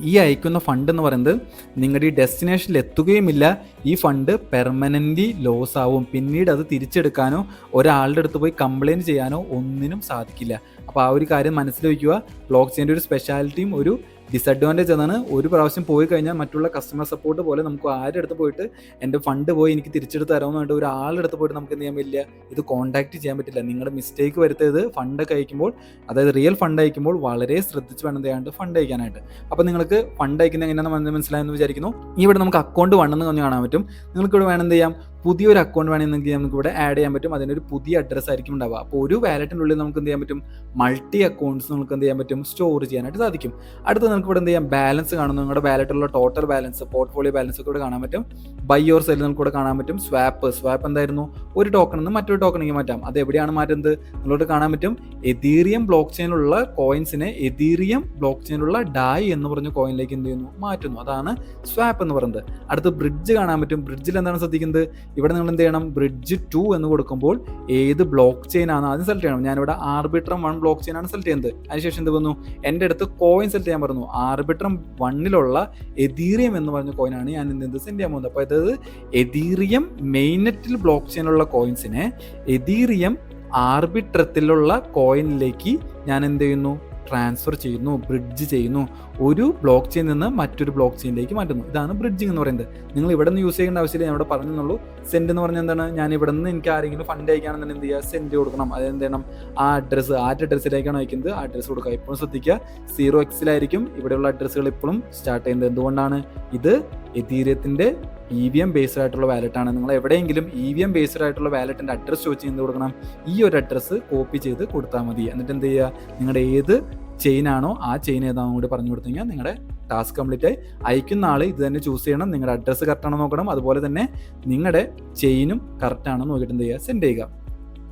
ഈ അയക്കുന്ന ഫണ്ട് എന്ന് പറയുന്നത് നിങ്ങളുടെ ഈ ഡെസ്റ്റിനേഷനിൽ എത്തുകയുമില്ല. ഈ ഫണ്ട് പെർമനന്റ് ലോസ് ആവും. പിന്നീട് അത് തിരിച്ചെടുക്കാനോ ഒരാളുടെ അടുത്ത് പോയി കംപ്ലയിന്റ് ചെയ്യാനോ ഒന്നിനും സാധിക്കില്ല. അപ്പോൾ ആ ഒരു കാര്യം മനസ്സിൽ വയ്ക്കുക. ബ്ലോക്ക് ചെയിന്റെ ഒരു സ്പെഷ്യാലിറ്റിയും ഒരു ഡിസഡ്വാന്റേജ് എന്നാണ് ഒരു പ്രാവശ്യം പോയി കഴിഞ്ഞാൽ മറ്റുള്ള കസ്റ്റമർ സപ്പോർട്ട് പോലെ നമുക്ക് ആരുടെ അടുത്ത് പോയിട്ട് എന്റെ ഫണ്ട് പോയി എനിക്ക് തിരിച്ചെടുത്ത് തരാമെന്ന് പറഞ്ഞിട്ട് ഒരാളുടെ അടുത്ത് പോയിട്ട് നമുക്ക് എന്ത് ചെയ്യാൻ പറ്റില്ല? ഇത് കോൺടാക്ട് ചെയ്യാൻ പറ്റില്ല. നിങ്ങളുടെ മിസ്റ്റേക്ക് വരുത്തത് ഫണ്ട് ഒക്കെ അയക്കുമ്പോൾ അതായത് റിയൽ ഫണ്ട് അയക്കുമ്പോൾ വളരെ ശ്രദ്ധിച്ച് വേണം ചെയ്യാണ്ട് ഫണ്ട് അയക്കാനായിട്ട്. അപ്പോൾ നിങ്ങൾക്ക് ഫണ്ട് അയക്കുന്നത് എങ്ങനെയാണെന്ന് മനസ്സിലായെന്ന് വിചാരിക്കുന്നു. ഇവിടെ നമുക്ക് അക്കൗണ്ട് വണ്ണെന്ന് കാണാൻ പറ്റും. നിങ്ങൾക്ക് ഇവിടെ വേണം എന്ത് ചെയ്യാം? പുതിയൊരു അക്കൗണ്ട് വേണമെന്നുണ്ടെങ്കിൽ നമുക്ക് ഇവിടെ ആഡ് ചെയ്യാൻ പറ്റും. അതിനൊരു പുതിയ അഡ്രസ്സ് ആയിരിക്കും ഉണ്ടാവുക. അപ്പോൾ ഒരു വാലറ്റിന്റെ ഉള്ളിൽ നമുക്ക് എന്ത് ചെയ്യാൻ പറ്റും? മൾട്ടി അക്കൗണ്ട്സ് നമുക്ക് എന്ത് ചെയ്യാൻ പറ്റും? സ്റ്റോർ ചെയ്യാനായിട്ട് സാധിക്കും. അടുത്ത് നമുക്ക് ഇവിടെ എന്ത് ചെയ്യാം? ബാലൻസ് കാണുന്നു. നിങ്ങളുടെ വാലറ്റിലുള്ള ടോട്ടൽ ബാലൻസ് പോർട്ട്ഫോളിയോ ബാലൻസ് ഒക്കെ കാണാൻ പറ്റും. ബൈ ഓർ സെൽ നമുക്ക് ഇവിടെ കാണാൻ പറ്റും. സ്വാപ്പ് സ്വാപ്പ് എന്തായിരുന്നു? ഒരു ടോക്കണിൽ നിന്ന് മറ്റൊരു ടോക്കണിലേക്ക് മാറ്റാം. അത് എവിടെയാണ് മാറ്റുന്നത്? നിങ്ങളോട് കാണാൻ പറ്റും. എതീറിയം ബ്ലോക്ക് ചെയിനിലുള്ള കോയിൻസിനെ എതീറിയം ബ്ലോക്ക് ചെയിനിലുള്ള ഡായ് എന്ന് പറഞ്ഞ കോയിനിലേക്ക് എന്ത് ചെയ്യുന്നു? മാറ്റുന്നു. അതാണ് സ്വാപ്പ് എന്ന് പറയുന്നത്. അടുത്ത് ബ്രിഡ്ജ് കാണാൻ പറ്റും. ബ്രിഡ്ജിൽ എന്താണ് ശ്രദ്ധിക്കുന്നത്? ഇവിടെ നിങ്ങൾ എന്ത് ചെയ്യണം? ബ്രിഡ്ജ് ടു എന്ന് കൊടുക്കുമ്പോൾ ഏത് ബ്ലോക്ക് ചെയിൻ ആണ് ആദ്യം സെലക്ട് ചെയ്യണം. ഞാനിവിടെ ആർബിട്രം വൺ ബ്ലോക്ക് ചെയിൻ ആണ് സെലക്ട് ചെയ്യുന്നത്. അതിനുശേഷം എന്ത് വന്നു? എന്റെ അടുത്ത് കോയിൻ സെലക്ട് ചെയ്യാൻ പറഞ്ഞു. ആർബിട്രം വണ്ണിലുള്ള എതീറിയം എന്ന് പറഞ്ഞ കോയിനാണ് ഞാൻ എന്ത് സെൻഡ് ചെയ്യാൻ പോകുന്നത്. അപ്പോൾ അതായത് എതീറിയം മെയിനറ്റിൽ ബ്ലോക്ക് ചെയിനുള്ള കോയിൻസിനെ എതീറിയം ആർബിട്രത്തിലുള്ള കോയിനിലേക്ക് ഞാൻ എന്ത് ചെയ്യുന്നു? ട്രാൻസ്ഫർ ചെയ്യുന്നു ബ്രിഡ്ജ് ചെയ്യുന്നു. ഒരു ബ്ലോക്ക് ചെയിൻ നിന്ന് മറ്റൊരു ബ്ലോക്ക് ചെയിനിലേക്ക് മാറ്റുന്നു. ഇതാണ് ബ്രിഡ്ജിങ് എന്ന് പറയുന്നത്. നിങ്ങൾ ഇവിടെ നിന്ന് യൂസ് ചെയ്യേണ്ട ആവശ്യമില്ല ഞാൻ ഇവിടെ പറഞ്ഞെന്നുള്ളൂ. സെൻഡ് എന്ന് പറഞ്ഞാൽ എന്താണ്? ഞാൻ ഇവിടെ നിന്ന് എനിക്ക് ആരെങ്കിലും ഫണ്ട് അയക്കുകയാണെന്നുണ്ടെങ്കിൽ എന്ത് ചെയ്യുക? സെൻഡ് കൊടുക്കണം. അത് എന്ത് ചെയ്യണം? ആ അഡ്രസ്സ് ആറ്റ് അഡ്രസ്സിലേക്കാണ് അയക്കുന്നത്. ആ അഡ്രസ്സ് കൊടുക്കുക. ഇപ്പോഴും ശ്രദ്ധിക്കുക സീറോ എക്സിലായിരിക്കും ഇവിടെയുള്ള അഡ്രസ്സുകൾ ഇപ്പോഴും സ്റ്റാർട്ട് ചെയ്യുന്നത്. എന്തുകൊണ്ടാണ്? ഇത് എതീരിയത്തിന്റെ ഇ വി എം ബേസ്ഡ് ആയിട്ടുള്ള വാലറ്റ് ആണ്. നിങ്ങൾ എവിടെയെങ്കിലും ഇ വി എം ബേസ്ഡ് ആയിട്ടുള്ള വാലറ്റിന്റെ അഡ്രസ്സ് ചോദിച്ച് ചെയ്ത് കൊടുക്കണം? ഈ ഒരു അഡ്രസ്സ് കോപ്പി ചെയ്ത് കൊടുത്താൽ മതി. എന്നിട്ട് എന്ത് ചെയ്യുക? നിങ്ങളുടെ ഏത് ചെയിൻ ആണോ ആ ചെയിൻ ഏതാണെന്ന് കൂടി പറഞ്ഞു കൊടുത്തു കഴിഞ്ഞാൽ നിങ്ങളുടെ ടാസ്ക് കംപ്ലീറ്റ് ആയി അയക്കുന്ന ആൾ ഇത് തന്നെ ചൂസ് ചെയ്യണം നിങ്ങളുടെ അഡ്രസ്സ് കറക്റ്റ് ആണോ നോക്കണം അതുപോലെ തന്നെ നിങ്ങളുടെ ചെയിനും കറക്റ്റ് ആണോ നോക്കിയിട്ട് എന്ത് ചെയ്യുക സെൻഡ് ചെയ്യുക.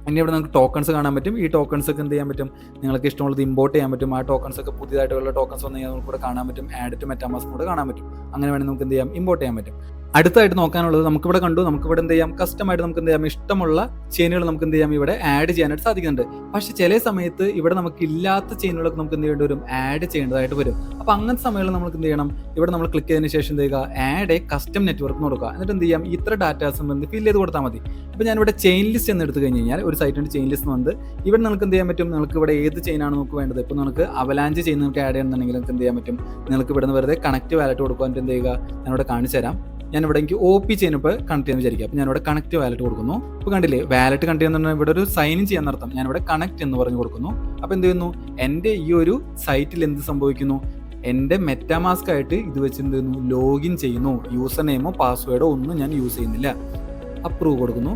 ഇനി ഇവിടെ നമുക്ക് ടോക്കൺസ് കാണാൻ പറ്റും. ഈ ടോക്കൺസ് ഒക്കെ എന്ത് ചെയ്യാൻ പറ്റും? നിങ്ങൾക്ക് ഇഷ്ടമുള്ളത് ഇമ്പോർട്ട് ചെയ്യാൻ പറ്റും. ആ ടോക്കൺസ് ഒക്കെ പുതിയതായിട്ടുള്ള ടോക്കൺസ് വന്നു കഴിഞ്ഞാൽ നമുക്ക് കൂടെ കാണാൻ പറ്റും. ആഡ് ടു മെറ്റാമാസ് കൂടെ കാണാൻ പറ്റും. അങ്ങനെ വേണമെങ്കിൽ നമുക്ക് എന്ത് ചെയ്യാം? ഇമ്പോർട്ട് ചെയ്യാൻ പറ്റും. അടുത്തായിട്ട് നോക്കാനുള്ളത് നമുക്കിവിടെ കണ്ടു നമുക്കിവിടെ എന്ത് ചെയ്യാം? കസ്റ്റമായിട്ട് നമുക്ക് എന്ത് ചെയ്യാം? ഇഷ്ടമുള്ള ചെയിനുകൾ നമുക്ക് എന്ത് ചെയ്യാം? ഇവിടെ ആഡ് ചെയ്യാനായിട്ട് സാധിക്കുന്നുണ്ട്. പക്ഷെ ചില സമയത്ത് ഇവിടെ നമുക്ക് ഇല്ലാത്ത ചെയിനുകളൊക്കെ നമുക്ക് എന്ത് ചെയ്യേണ്ടി വരും? ആഡ് ചെയ്യേണ്ടതായിട്ട് വരും. അപ്പോൾ അങ്ങനത്തെ സമയങ്ങളിൽ നമുക്ക് എന്ത് ചെയ്യണം? ഇവിടെ നമ്മൾ ക്ലിക്ക് ചെയ്തതിന് ശേഷം എന്ത് ചെയ്യുക? ആഡ് എ കസ്റ്റം നെറ്റ്വർക്ക് എന്ന് കൊടുക്കുക. എന്നിട്ട് എന്ത് ചെയ്യാം? ഇത്ര ഡാറ്റാസ് എന്ത് ഫിൽ ചെയ്ത് കൊടുത്താൽ മതി. അപ്പോൾ ഇവിടെ ചെയിൻ ലിസ്റ്റ് എന്ന് എടുത്തു കഴിഞ്ഞ് കഴിഞ്ഞാൽ ഒരു സൈറ്റിന്റെ ചെയിൻ ലിസ്റ്റ് വന്ന് ഇവിടെ നമുക്ക് എന്ത് ചെയ്യാൻ പറ്റും? നിങ്ങൾക്ക് ഇവിടെ ഏത് ചെയിനാണ് നമുക്ക് വേണ്ടത്? ഇപ്പോൾ നമുക്ക് അവലാഞ്ച് നിങ്ങൾക്ക് ആഡ് ചെയ്യണമെന്നുണ്ടെങ്കിൽ നിങ്ങൾക്ക് എന്ത് ചെയ്യാൻ പറ്റും? നിങ്ങൾക്ക് ഇവിടെ നിന്ന് വെറുതെ കണക്ട് വാലറ്റ് കൊടുക്കുക എന്നിട്ട് എന്ത് ചെയ്യുക? ഞാനിവിടെ കാണിച്ചു തരാം. ഞാനിവിടെ എനിക്ക് ഒ പി ചെയ്യുമ്പോൾ കണക്ട് ചെയ്യാൻ വിചാരിക്കുക. അപ്പോൾ ഞാനിവിടെ കണക്ട് വാലറ്റ് കൊടുക്കുന്നു. അപ്പോൾ കണ്ടില്ലേ വാലറ്റ് കണക്ട് ചെയ്യുന്ന ഇവിടെ ഒരു സൈൻ ചെയ്യാൻ നടത്താം ഞാനിവിടെ കണക്ട് എന്ന് പറഞ്ഞു കൊടുക്കുന്നു. അപ്പോൾ എന്ത് ചെയ്യുന്നു? എന്റെ ഈ ഒരു സൈറ്റിൽ എന്ത് സംഭവിക്കുന്നു? എന്റെ മെറ്റാമാസ്ക് ആയിട്ട് ഇത് വെച്ച് എന്ത് ചെയ്യുന്നു? ലോഗിൻ ചെയ്യുന്നു. യൂസർ നെയിമോ പാസ്വേഡോ ഒന്നും ഞാൻ യൂസ് ചെയ്യുന്നില്ല. അപ്രൂവ് കൊടുക്കുന്നു.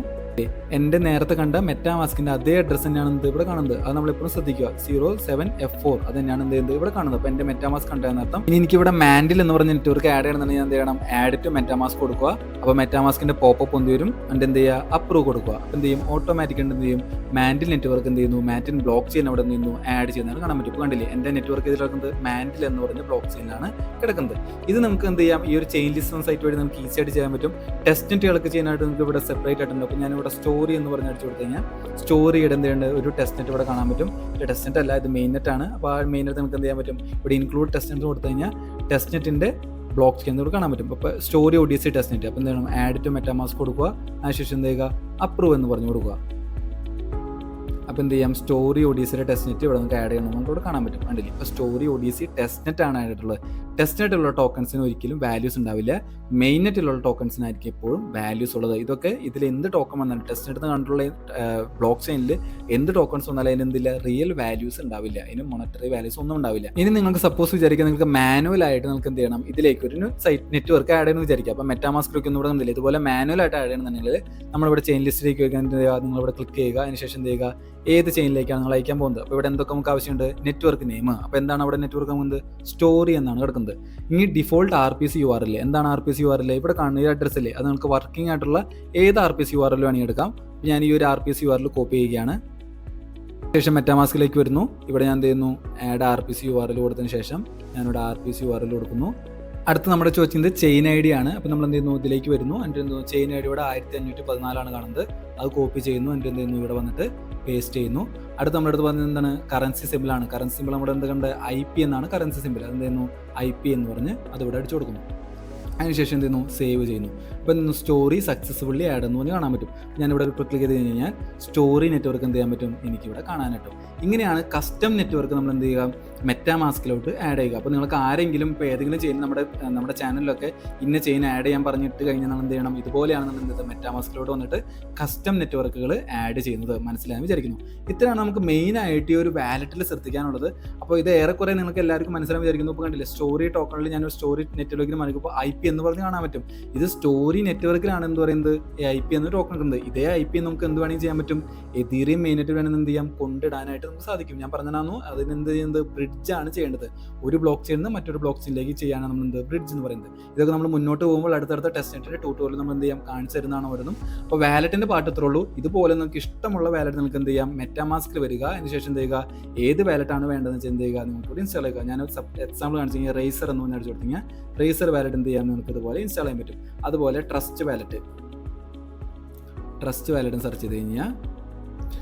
എന്റെ നേരത്തെ കണ്ട മെറ്റാമാസ്കിന്റെ അതേ അഡ്രസ്സ് തന്നെയാണ് എന്ത് ഇവിടെ കാണുന്നത്. അത് നമ്മൾ എപ്പോഴും ശ്രദ്ധിക്കുക. സീറോ സെവൻ എഫ് ഫോർ അത് തന്നെയാണ് എന്ത് ചെയ്യുന്നത് ഇവിടെ കാണുന്നത്. അപ്പോൾ എന്റെ മെറ്റാമാസ്ക് കണ്ടതെന്ന് അർത്ഥം ഇനി എനിക്ക് ഇവിടെ മാൻഡിൽ എന്ന് പറഞ്ഞ നെറ്റ്വർക്ക് ആഡ് ചെയ്യണമെന്നുണ്ടെങ്കിൽ എന്ത് ചെയ്യണം? ആഡ് ടു മെറ്റാമാസ്ക് കൊടുക്കുക. അപ്പോൾ മെറ്റാമാസ്കിന്റെ പോപ്പപ്പ് എന്ത് വരും? അണ്ട് എന്ത് ചെയ്യുക? അപ്രൂവ് കൊടുക്കുക. അപ്പോൾ എന്ത് ചെയ്യും? ഓട്ടോമാറ്റിക് എന്ത് ചെയ്യും? മാൻഡിൽ നെറ്റ്വർക്ക് എന്ത് ചെയ്യുന്നു? മാറ്റിൻ ബ്ലോക്ക് ചെയ്യുന്ന അവിടെ എന്ത് ആഡ് ചെയ്യുന്നതാണ് കാണാൻ പറ്റും. ഇപ്പോൾ കണ്ടില്ലേ? എന്റെ നെറ്റ്വർക്ക് ഇതിൽ കിടക്കുന്നത്? മാൻഡിൽ എന്ന് പറഞ്ഞ ബ്ലോക്ക് ചെയിനിലാണ് കിടക്കുന്നത്. ഇത് നമുക്ക് എന്ത് ചെയ്യാം? ഈ ഒരു ചെയിൻ ലിസ്റ്റ് സൈറ്റ് വഴി നമുക്ക് ഈസി ആയിട്ട് ചെയ്യാൻ പറ്റും. ടെസ്റ്റ് നെറ്റുകളൊക്കെ ചെയ്യാനായിട്ട് നമുക്ക് ഇവിടെ സെപ്പറേറ്റ് ആയിട്ടുണ്ട്. ഞാൻ ഇവിടെ സ്റ്റോറി എന്ന് പറഞ്ഞ് അടിച്ചു കൊടുത്തു കഴിഞ്ഞാൽ സ്റ്റോറിയുടെ എന്ത് ഒരു ടെസ്റ്റ് നെറ്റ് ഇവിടെ കാണാൻ പറ്റും. ടെസ്റ്റ് നെറ്റ് അല്ല ഇത് മെയിൻ നെറ്റ് ആണ്. അപ്പോൾ ആ മെയിൻ നെറ്റ് നമുക്ക് എന്ത് ചെയ്യാൻ പറ്റും? ഇവിടെ ഇൻക്ലൂഡ് ടെസ്റ്റ് നെറ്റ് കൊടുത്തു കഴിഞ്ഞാൽ ടെസ്റ്റ് നെറ്റിന്റെ ബ്ലോക്ക് ചെയ്യുന്നത് കാണാൻ പറ്റും. അപ്പോൾ Story O D C test net അപ്പോൾ എന്ത് ചെയ്യണം? ആഡ് ടു മെറ്റാമാസ്ക് കൊടുക്കുക. അതിനുശേഷം എന്ത് ചെയ്യുക? അപ്രൂവ് എന്ന് പറഞ്ഞു കൊടുക്കുക. അപ്പോൾ എന്ത് ചെയ്യാം? സ്റ്റോറി ഒഡീസിയുടെ ടെസ്റ്റ് നെറ്റ് ഇവിടെ നമുക്ക് ആഡ് ചെയ്യണം. നമുക്ക് ഇവിടെ കാണാൻ പറ്റും. കണ്ടില്ലേ? ഇപ്പോൾ സ്റ്റോറി ഒഡീസി ടെസ്റ്റ് നെറ്റ് ആണ് ആയിട്ടുള്ളത് ടെസ്റ്റ് നെറ്റിലുള്ള ടോക്കൺസിന് ഒരിക്കലും വാല്യൂസ് ഉണ്ടാവില്ല. മെയിൻ നെറ്റിലുള്ള ടോക്കൺസിനായിരിക്കും എപ്പോഴും വാല്യൂസ് ഉള്ളത്. ഇതൊക്കെ ഇതിൽ എന്ത് ടോക്കൺ വന്നാലും ടെസ്റ്റ് നെറ്റ് കണ്ടുള്ള ബ്ലോക്ക് ചെയിനിൽ എന്ത് ടോക്കൺസ് വന്നാലും അതിന് എന്തില്ല? റിയൽ വാല്യൂസ് ഉണ്ടാവില്ല. അതിന് മൊണറ്ററി വാല്യൂസ് ഒന്നും ഉണ്ടാവില്ല. ഇനി നിങ്ങൾക്ക് സപ്പോസ് വിചാരിക്കുക നിങ്ങൾക്ക് മാനുവൽ ആയിട്ട് നിങ്ങൾക്ക് എന്ത് ചെയ്യണം? ഇതിലേക്ക് ഒരു സൈറ്റ് നെറ്റ്വർക്ക് ആഡ് ചെയ്യണമെന്ന് വിചാരിക്കുക അപ്പോൾ മെറ്റാമാസ്കിലേക്ക് ഒന്നും ഇവിടെ ഇതുപോലെ മാനുവൽ ആയിട്ട് ആഡ് ചെയ്യണമെന്നുണ്ടെങ്കിൽ നമ്മളിവിടെ ചെയിൻ ലിസ്റ്റിലേക്ക് ചെയ്യുക? നിങ്ങളിവിടെ ക്ലിക്ക് ചെയ്യുക. അതിനുശേഷം എന്ത് ചെയ്യുക? ഏത് ചെയിനിലേക്കാണ് നിങ്ങൾ അയക്കാൻ പോകുന്നത്? അപ്പോൾ ഇവിടെ എന്തൊക്കെ നമുക്ക് ആവശ്യമുണ്ട്? നെറ്റ്വർക്ക് നെയിം അപ്പോൾ എന്താണ് അവിടെ നെറ്റ്വർക്ക് നമുക്ക് സ്റ്റോറി എന്നാണ് കിടക്കുന്നത്. ഇനി default R P C U R L എന്താണ് R P C U R L ഇവിടെ കാണുന്ന ഈ അഡ്രസ്സില്ലേ അത് നിങ്ങൾക്ക് വർക്കിംഗ് ആയിട്ടുള്ള ഏത് R P C U R L വേണമെങ്കിൽ എടുക്കാം. ഞാൻ ഈ ഒരു R P C U R copy ചെയ്യുകയാണ്. ശേഷം മെറ്റാമാസ്കിലേക്ക് വരുന്നു. ഇവിടെ ഞാൻ എന്ത് ചെയ്യുന്നു? Add R P C U R L കൊടുത്തതിന് ശേഷം ഞാനിവിടെ R P C U R L കൊടുക്കുന്നു. അടുത്ത് നമ്മുടെ ചോദിച്ചത് ചെയിൻ ഐ ഡി ആണ്. അപ്പോൾ നമ്മൾ എന്ത് ചെയ്യുന്നു? ഇതിലേക്ക് വരുന്നു. എന്റെ ചെയിൻ ഐ ഡിയുടെ ആയിരത്തി അഞ്ഞൂറ്റി പതിനാലാണ് കാണുന്നത്. അത് കോപ്പി ചെയ്യുന്നു എന്റെ എന്ത് ചെയ്യുന്നു ഇവിടെ വന്നിട്ട് പേസ്റ്റ് ചെയ്യുന്നു. അടുത്ത് നമ്മുടെ അടുത്ത് പറഞ്ഞത് എന്താണ്? കറൻസി സിമ്പിളാണ് കറൻസി സിമ്പിൾ നമ്മുടെ എന്ത് കണ്ട്? ഐ പി എന്നാണ് കറൻസി സിമ്പിൾ അത് എന്ത് ചെയ്യുന്നു? ഐ പി എന്ന് പറഞ്ഞ് അതിവിടെ അടിച്ചു കൊടുക്കുന്നു. അതിനുശേഷം എന്ത് ചെയ്യുന്നു? സേവ് ചെയ്യുന്നു. എന്ത് സ്റ്റോറി സക്സസ്ഫുള്ളി ആഡ് എന്ന് പറഞ്ഞ് കാണാൻ പറ്റും. ഞാനിവിടെ ഒരു ക്ലിക്ക് ചെയ്ത് കഴിഞ്ഞ് കഴിഞ്ഞാൽ സ്റ്റോറി നെറ്റ്വർക്ക് എന്ത് ചെയ്യാൻ പറ്റും? എനിക്കിവിടെ കാണാൻ പറ്റും. ഇങ്ങനെയാണ് കസ്റ്റം നെറ്റ്വർക്ക് നമ്മൾ എന്ത് ചെയ്യുക? മെറ്റാമാസ്കിലോട്ട് ആഡ് ചെയ്യുക. അപ്പോൾ നിങ്ങൾക്ക് ആരെങ്കിലും ഇപ്പോൾ ഏതെങ്കിലും ചെയിൻ നമ്മുടെ നമ്മുടെ ചാനലിലൊക്കെ ഇന്ന ചെയിൻ ആഡ് ചെയ്യാൻ പറഞ്ഞിട്ട് കഴിഞ്ഞാൽ നമ്മൾ എന്ത് ചെയ്യണം? ഇതുപോലെയാണ് നമ്മൾ എന്ത് മെറ്റാമാസ്കിലോട്ട് വന്നിട്ട് കസ്റ്റം നെറ്റ്വർക്കുകൾ ആഡ് ചെയ്യുന്നത് മനസ്സിലായെന്ന് വിചാരിക്കുന്നു. ഇത്രയാണ് നമുക്ക് മെയിൻ ആയിട്ട് ഈ ഒരു വാലറ്റിൽ ശ്രദ്ധിക്കാനുള്ളത്. അപ്പോൾ ഇത് ഏറെക്കുറെ നിങ്ങൾക്ക് എല്ലാവർക്കും മനസ്സിലായി വിചാരിക്കുന്നു. ഇപ്പോൾ കണ്ടില്ലേ സ്റ്റോറി ടോക്കണിൽ ഞാനൊരു സ്റ്റോറി നെറ്റ്വർക്കിന് മണിക്കുമ്പോൾ ഐ പി എന്ന് പറഞ്ഞ് കാണാൻ പറ്റും. ഇത് സ്റ്റോറി നെറ്റ്വർക്കിലാണ് എന്ത് പറയുന്നത്? ഐ പി എന്ന് ടോക്കൺ ഉണ്ട്. ഇതേ ഐ പി നമുക്ക് എന്ത് വേണമെങ്കിൽ ചെയ്യാൻ പറ്റും. എതീറിയം മെയിനായിട്ട് വേണമെങ്കിൽ എന്ത് ചെയ്യാം? കൊണ്ടിടാനായിട്ട് നമുക്ക് സാധിക്കും. ഞാൻ പറഞ്ഞതാണ്. അതിന് എന്ത് ചെയ്യുന്നത്? ബ്രിഡ്ജ് ആണ് ചെയ്യേണ്ടത്. ഒരു ബ്ലോക്ക് ചെയിനിൽ നിന്ന് മറ്റൊരു ബ്ലോക്ക് ചെയിനിലേക്ക് ചെയ്യാനാണ് നമ്മൾ എന്ത് ബ്രിഡ്ജ് എന്ന് പറയുന്നത്. ഇതൊക്കെ നമ്മൾ മുന്നോട്ട് പോകുമ്പോൾ അടുത്തടുത്ത ടെസ്റ്റ് നെറ്റിന്റെ ട്യൂട്ടോറിയൽ നമ്മൾ എന്ത് ചെയ്യാം? കാണിച്ചു തരുന്നതാണ് വരുന്നത് അപ്പോൾ വാലറ്റിന്റെ പാട്ട് ഉള്ളൂ. ഇതുപോലെ നിങ്ങൾക്ക് ഇഷ്ടമുള്ള വാലറ്റ് നിങ്ങൾക്ക് എന്ത് ചെയ്യാം? മെറ്റാമാസ്കിൽ വരിക. അതിനുശേഷം എന്ത് ചെയ്യുക? ഏത് വാലറ്റാണ് വേണ്ടതെന്ന് വെച്ചാൽ എന്ത് ചെയ്യുക? നിങ്ങൾക്ക് ഇൻസ്റ്റാൾ ചെയ്യുക. ഞാൻ എക്സാമ്പിൾ കാണിച്ചു കഴിഞ്ഞാൽ റേസർ എന്ന് പറഞ്ഞ് അടിച്ചു കൊടുത്തു റേസർ വാലറ്റ് എന്ത് ചെയ്യാം? നിങ്ങൾക്ക് ഇതുപോലെ ഇൻസ്റ്റാൾ ചെയ്യാൻ പറ്റും. അതുപോലെ ട്രസ്റ്റ് വാലറ്റ് ട്രസ്റ്റ് വാലറ്റും സെർച്ച് ചെയ്ത് കഴിഞ്ഞാൽ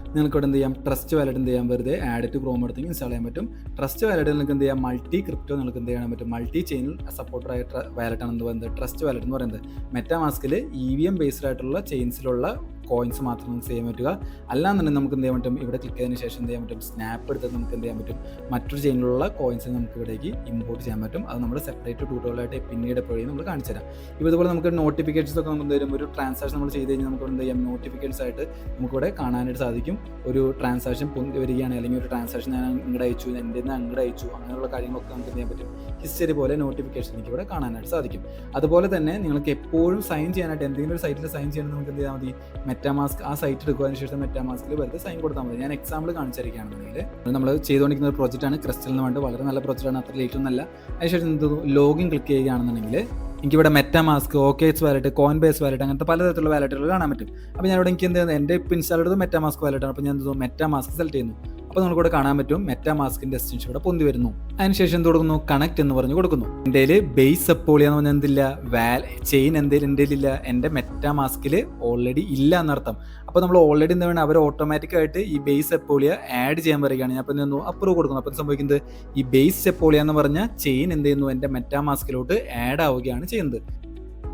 നിങ്ങൾക്ക് ഇവിടെ എന്ത് ചെയ്യാം? ട്രസ്റ്റ് വാലറ്റ് എന്ത് ചെയ്യാൻ വെറുതെ ആഡ് ടു ക്രോം എടുത്തെങ്കിൽ ഇൻസ്റ്റാൾ ചെയ്യാൻ പറ്റും. ട്രസ്റ്റ് വാലറ്റ് നിങ്ങൾക്ക് എന്ത് ചെയ്യാം? മൾട്ടി ക്രിപ്റ്റോ നിങ്ങൾക്ക് എന്ത് ചെയ്യാൻ പറ്റും? മൾട്ടി ചെയിൻ സപ്പോർട്ടർ ആയ വാലറ്റ് ആണ് എന്ത് പറയുന്നത്? ട്രസ്റ്റ് വാലറ്റ് എന്ന് പറയുന്നത്. മെറ്റാമാസ്കിൽ ഇ വി എം ബേസ്ഡ് ആയിട്ടുള്ള ചെയിൻസിലുള്ള കോയിൻസ് മാത്രം നമുക്ക് ചെയ്യാൻ പറ്റുക. അല്ലാന്നുണ്ടെങ്കിൽ നമുക്ക് എന്ത് ചെയ്യാൻ പറ്റും? ഇവിടെ ക്ലിക്ക് ചെയ്തതിന് ശേഷം എന്ത് ചെയ്യാൻ പറ്റും? സ്നാപ്പ് എടുത്ത് നമുക്ക് എന്ത് ചെയ്യാൻ പറ്റും? മറ്റൊരു ചെയിനിലുള്ള കോയിൻസ് നമുക്ക് ഇവിടേക്ക് ഇമ്പോർട്ട് ചെയ്യാൻ പറ്റും. അത് നമ്മൾ സെപ്പറേറ്റ് ട്യൂട്ടോറിയലായിട്ട് പിന്നീട് എപ്പോഴും നമ്മൾ കാണിച്ചു തരാം ഇപ്പോൾ ഇതുപോലെ നമുക്ക് നോട്ടിഫിക്കേഷൻസ് ഒക്കെ നമുക്ക് തരും ഒരു ട്രാൻസാക്ഷൻ നമ്മൾ ചെയ്ത് കഴിഞ്ഞാൽ നമുക്ക് എന്ത് ചെയ്യാം? നോട്ടിഫിക്കേഷൻസ് ആയിട്ട് നമുക്കിവിടെ കാണാനായിട്ട് സാധിക്കും. ഒരു ട്രാൻസാക്ഷൻ വരികയാണ് അല്ലെങ്കിൽ ഒരു ട്രാൻസാക്ഷൻ ഞാൻ അങ്ങോട്ട് അയച്ചു എന്റെ നിന്ന് അങ്ങോട്ട് അയച്ചു അങ്ങനെയുള്ള കാര്യങ്ങളൊക്കെ നമുക്ക് എന്ത് ചെയ്യാൻ പറ്റും? ഹിസ്റ്ററി പോലെ നോട്ടിഫിക്കേഷൻ എനിക്ക് ഇവിടെ കാണാനായിട്ട് സാധിക്കും. അതുപോലെ തന്നെ നിങ്ങൾക്ക് എപ്പോഴും സൈൻ ചെയ്യാനായിട്ട് എന്തെങ്കിലും ഒരു സൈറ്റിൽ സൈൻ ചെയ്യണം നമുക്ക് എന്ത് ചെയ്താൽ മതി? മെറ്റാമാസ്ക് ആ സൈറ്റ് എടുക്കുന്നതിന് ശേഷം മെറ്റാമാസ്കിൽ വെറുതെ സൈൻ കൊടുത്താൽ മതി. ഞാൻ എക്സാമ്പിൾ കാണിച്ചിരിക്കുകയാണെന്നുണ്ടെങ്കിൽ നമ്മൾ ചെയ്തുകൊണ്ടിരിക്കുന്ന ഒരു പ്രോജക്റ്റാണ് ക്രിസ്റ്റൽ എന്ന് വളരെ നല്ല പ്രോജക്റ്റാണ് അത്ര ലേറ്റ് ഒന്നല്ല അതിനുശേഷം എന്ത് ലോഗിൻ ക്ലിക്ക് ചെയ്യുകയാണെന്നുണ്ടെങ്കിൽ എനിക്കിവിടെ MetaMask OKX wallet Coinbase wallet അങ്ങനത്തെ പലതരത്തിലുള്ള വാലറ്റുകൾ കാണാൻ പറ്റും. അപ്പോൾ ഞാനിവിടെ എനിക്ക് എന്ത് എന്റെ ഇപ്പോൾ ഇൻസ്റ്റാൾ ചെയ്തത് മെറ്റാമാസ്ക് വാലറ്റാണ് അപ്പോൾ ഞാൻ എന്തോ മെറ്റാമാസ്ക് സെലക്ട് ചെയ്യുന്നു. അപ്പോൾ നമുക്ക് ഇവിടെ കാണാൻ പറ്റും മെറ്റാമാസ്കിന്റെ എസ്റ്റൻഷൻ ഇവിടെ പൊന്തി വരുന്നു. അതിനുശേഷം കൊടുക്കുന്നു? കണക്ട് എന്ന് പറഞ്ഞു കൊടുക്കുന്നു. എന്റെ ബേസ് എപ്പോളിയ എന്ന് പറഞ്ഞാൽ എന്തില്ല? വാൽ ചെയിൻ എന്തെങ്കിലും എന്റെ ഇല്ല. എന്റെ മെറ്റാമാസ്കിൽ ഓൾറെഡി ഇല്ല എന്നർത്ഥം. അപ്പോൾ നമ്മൾ ഓൾറെഡി എന്താ വേണം അവർ ഓട്ടോമാറ്റിക് ആയിട്ട് ഈ ബേസ് എപ്പോളിയ ആഡ് ചെയ്യാൻ പറയുകയാണ് ഞാൻ അപ്പോൾ എന്ത് അപ്രൂവ് കൊടുക്കുന്നു. അപ്പോൾ സംഭവിക്കുന്നത്? ഈ ബേസ് എപ്പോളിയ എന്ന് പറഞ്ഞ ചെയിൻ എന്ത് ചെയ്യുന്നു? എന്റെ മെറ്റാമാസ്കിലോട്ട് ആഡ് ആവുകയാണ് ചെയ്യുന്നത്.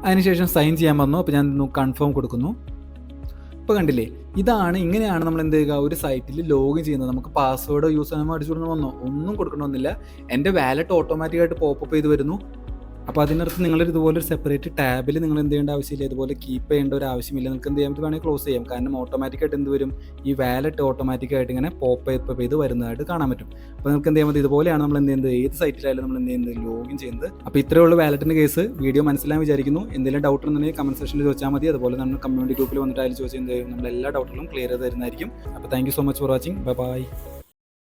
അതിനുശേഷം സൈൻ ചെയ്യാൻ പറഞ്ഞു. അപ്പോൾ ഞാൻ കൺഫേം കൊടുക്കുന്നു. ഇപ്പോൾ കണ്ടില്ലേ? ഇതാണ് ഇങ്ങനെയാണ് നമ്മൾ എന്ത് ചെയ്യുക? ഒരു സൈറ്റിൽ ലോഗിൻ ചെയ്യുന്നത്. നമുക്ക് പാസ്വേഡോ യൂസ് ചെയ്യാൻ അടിച്ചു കൊടുക്കണമെന്നോ ഒന്നും കൊടുക്കണമെന്നില്ല. എന്റെ വാലറ്റ് ഓട്ടോമാറ്റിക്കായിട്ട് പോപ്പ് ചെയ്ത് വരുന്നു. അപ്പോൾ അതിനർത്ഥം നിങ്ങൾ ഇതുപോലെ ഒരു സെപ്പറേറ്റ് ടാബിൽ നിങ്ങൾ എന്ത് ചെയ്യേണ്ട ആവശ്യമില്ല. ഇതുപോലെ കീപ്പ് ചെയ്യേണ്ട ഒരു ആവശ്യമില്ല. നിങ്ങൾക്ക് എന്ത് ചെയ്യാൻ വേണമെങ്കിൽ ക്ലോസ് ചെയ്യാം. കാരണം ഓട്ടോമാറ്റിക്കായിട്ട് എന്ത് വരും? ഈ വാലറ്റ് ഓട്ടോമാറ്റിക്കായിട്ട് ഇങ്ങനെ പോപ്പ് പോപ്പ് ചെയ്ത് വരുന്നതായിട്ട് കാണാൻ പറ്റും. അപ്പോൾ നിങ്ങൾക്ക് എന്ത് ചെയ്യാൻ ഇതുപോലെയാണ് നമ്മൾ എന്ത് ചെയ്യുന്നത്? ഏത് സൈറ്റിലായാലും നമ്മൾ എന്ത് ചെയ്യുന്നത്? ലോഗിൻ ചെയ്യുന്നത്. അപ്പോൾ ഇത്രയേ ഉള്ളൂ വാലറ്റിന്റെ കേസ് വീഡിയോ മനസ്സിലാൻ വിചാരിക്കുന്നു. എന്തെങ്കിലും ഡൗട്ട് ഉണ്ടെങ്കിൽ കമന്റ് സെക്ഷനിൽ ചോദിച്ചാൽ മതി. അതുപോലെ നമ്മൾ കമ്മ്യൂണിറ്റി ഗ്രൂപ്പിൽ വന്നിട്ട് അതിൽ ചോദിച്ചാൽ എന്ത് ചെയ്യും? നമ്മൾ എല്ലാ ഡൗട്ടുകളും ക്ലിയർ ചെയ്ത് തരുന്നതായിരിക്കും. അപ്പോൾ thank so much for watching bye bye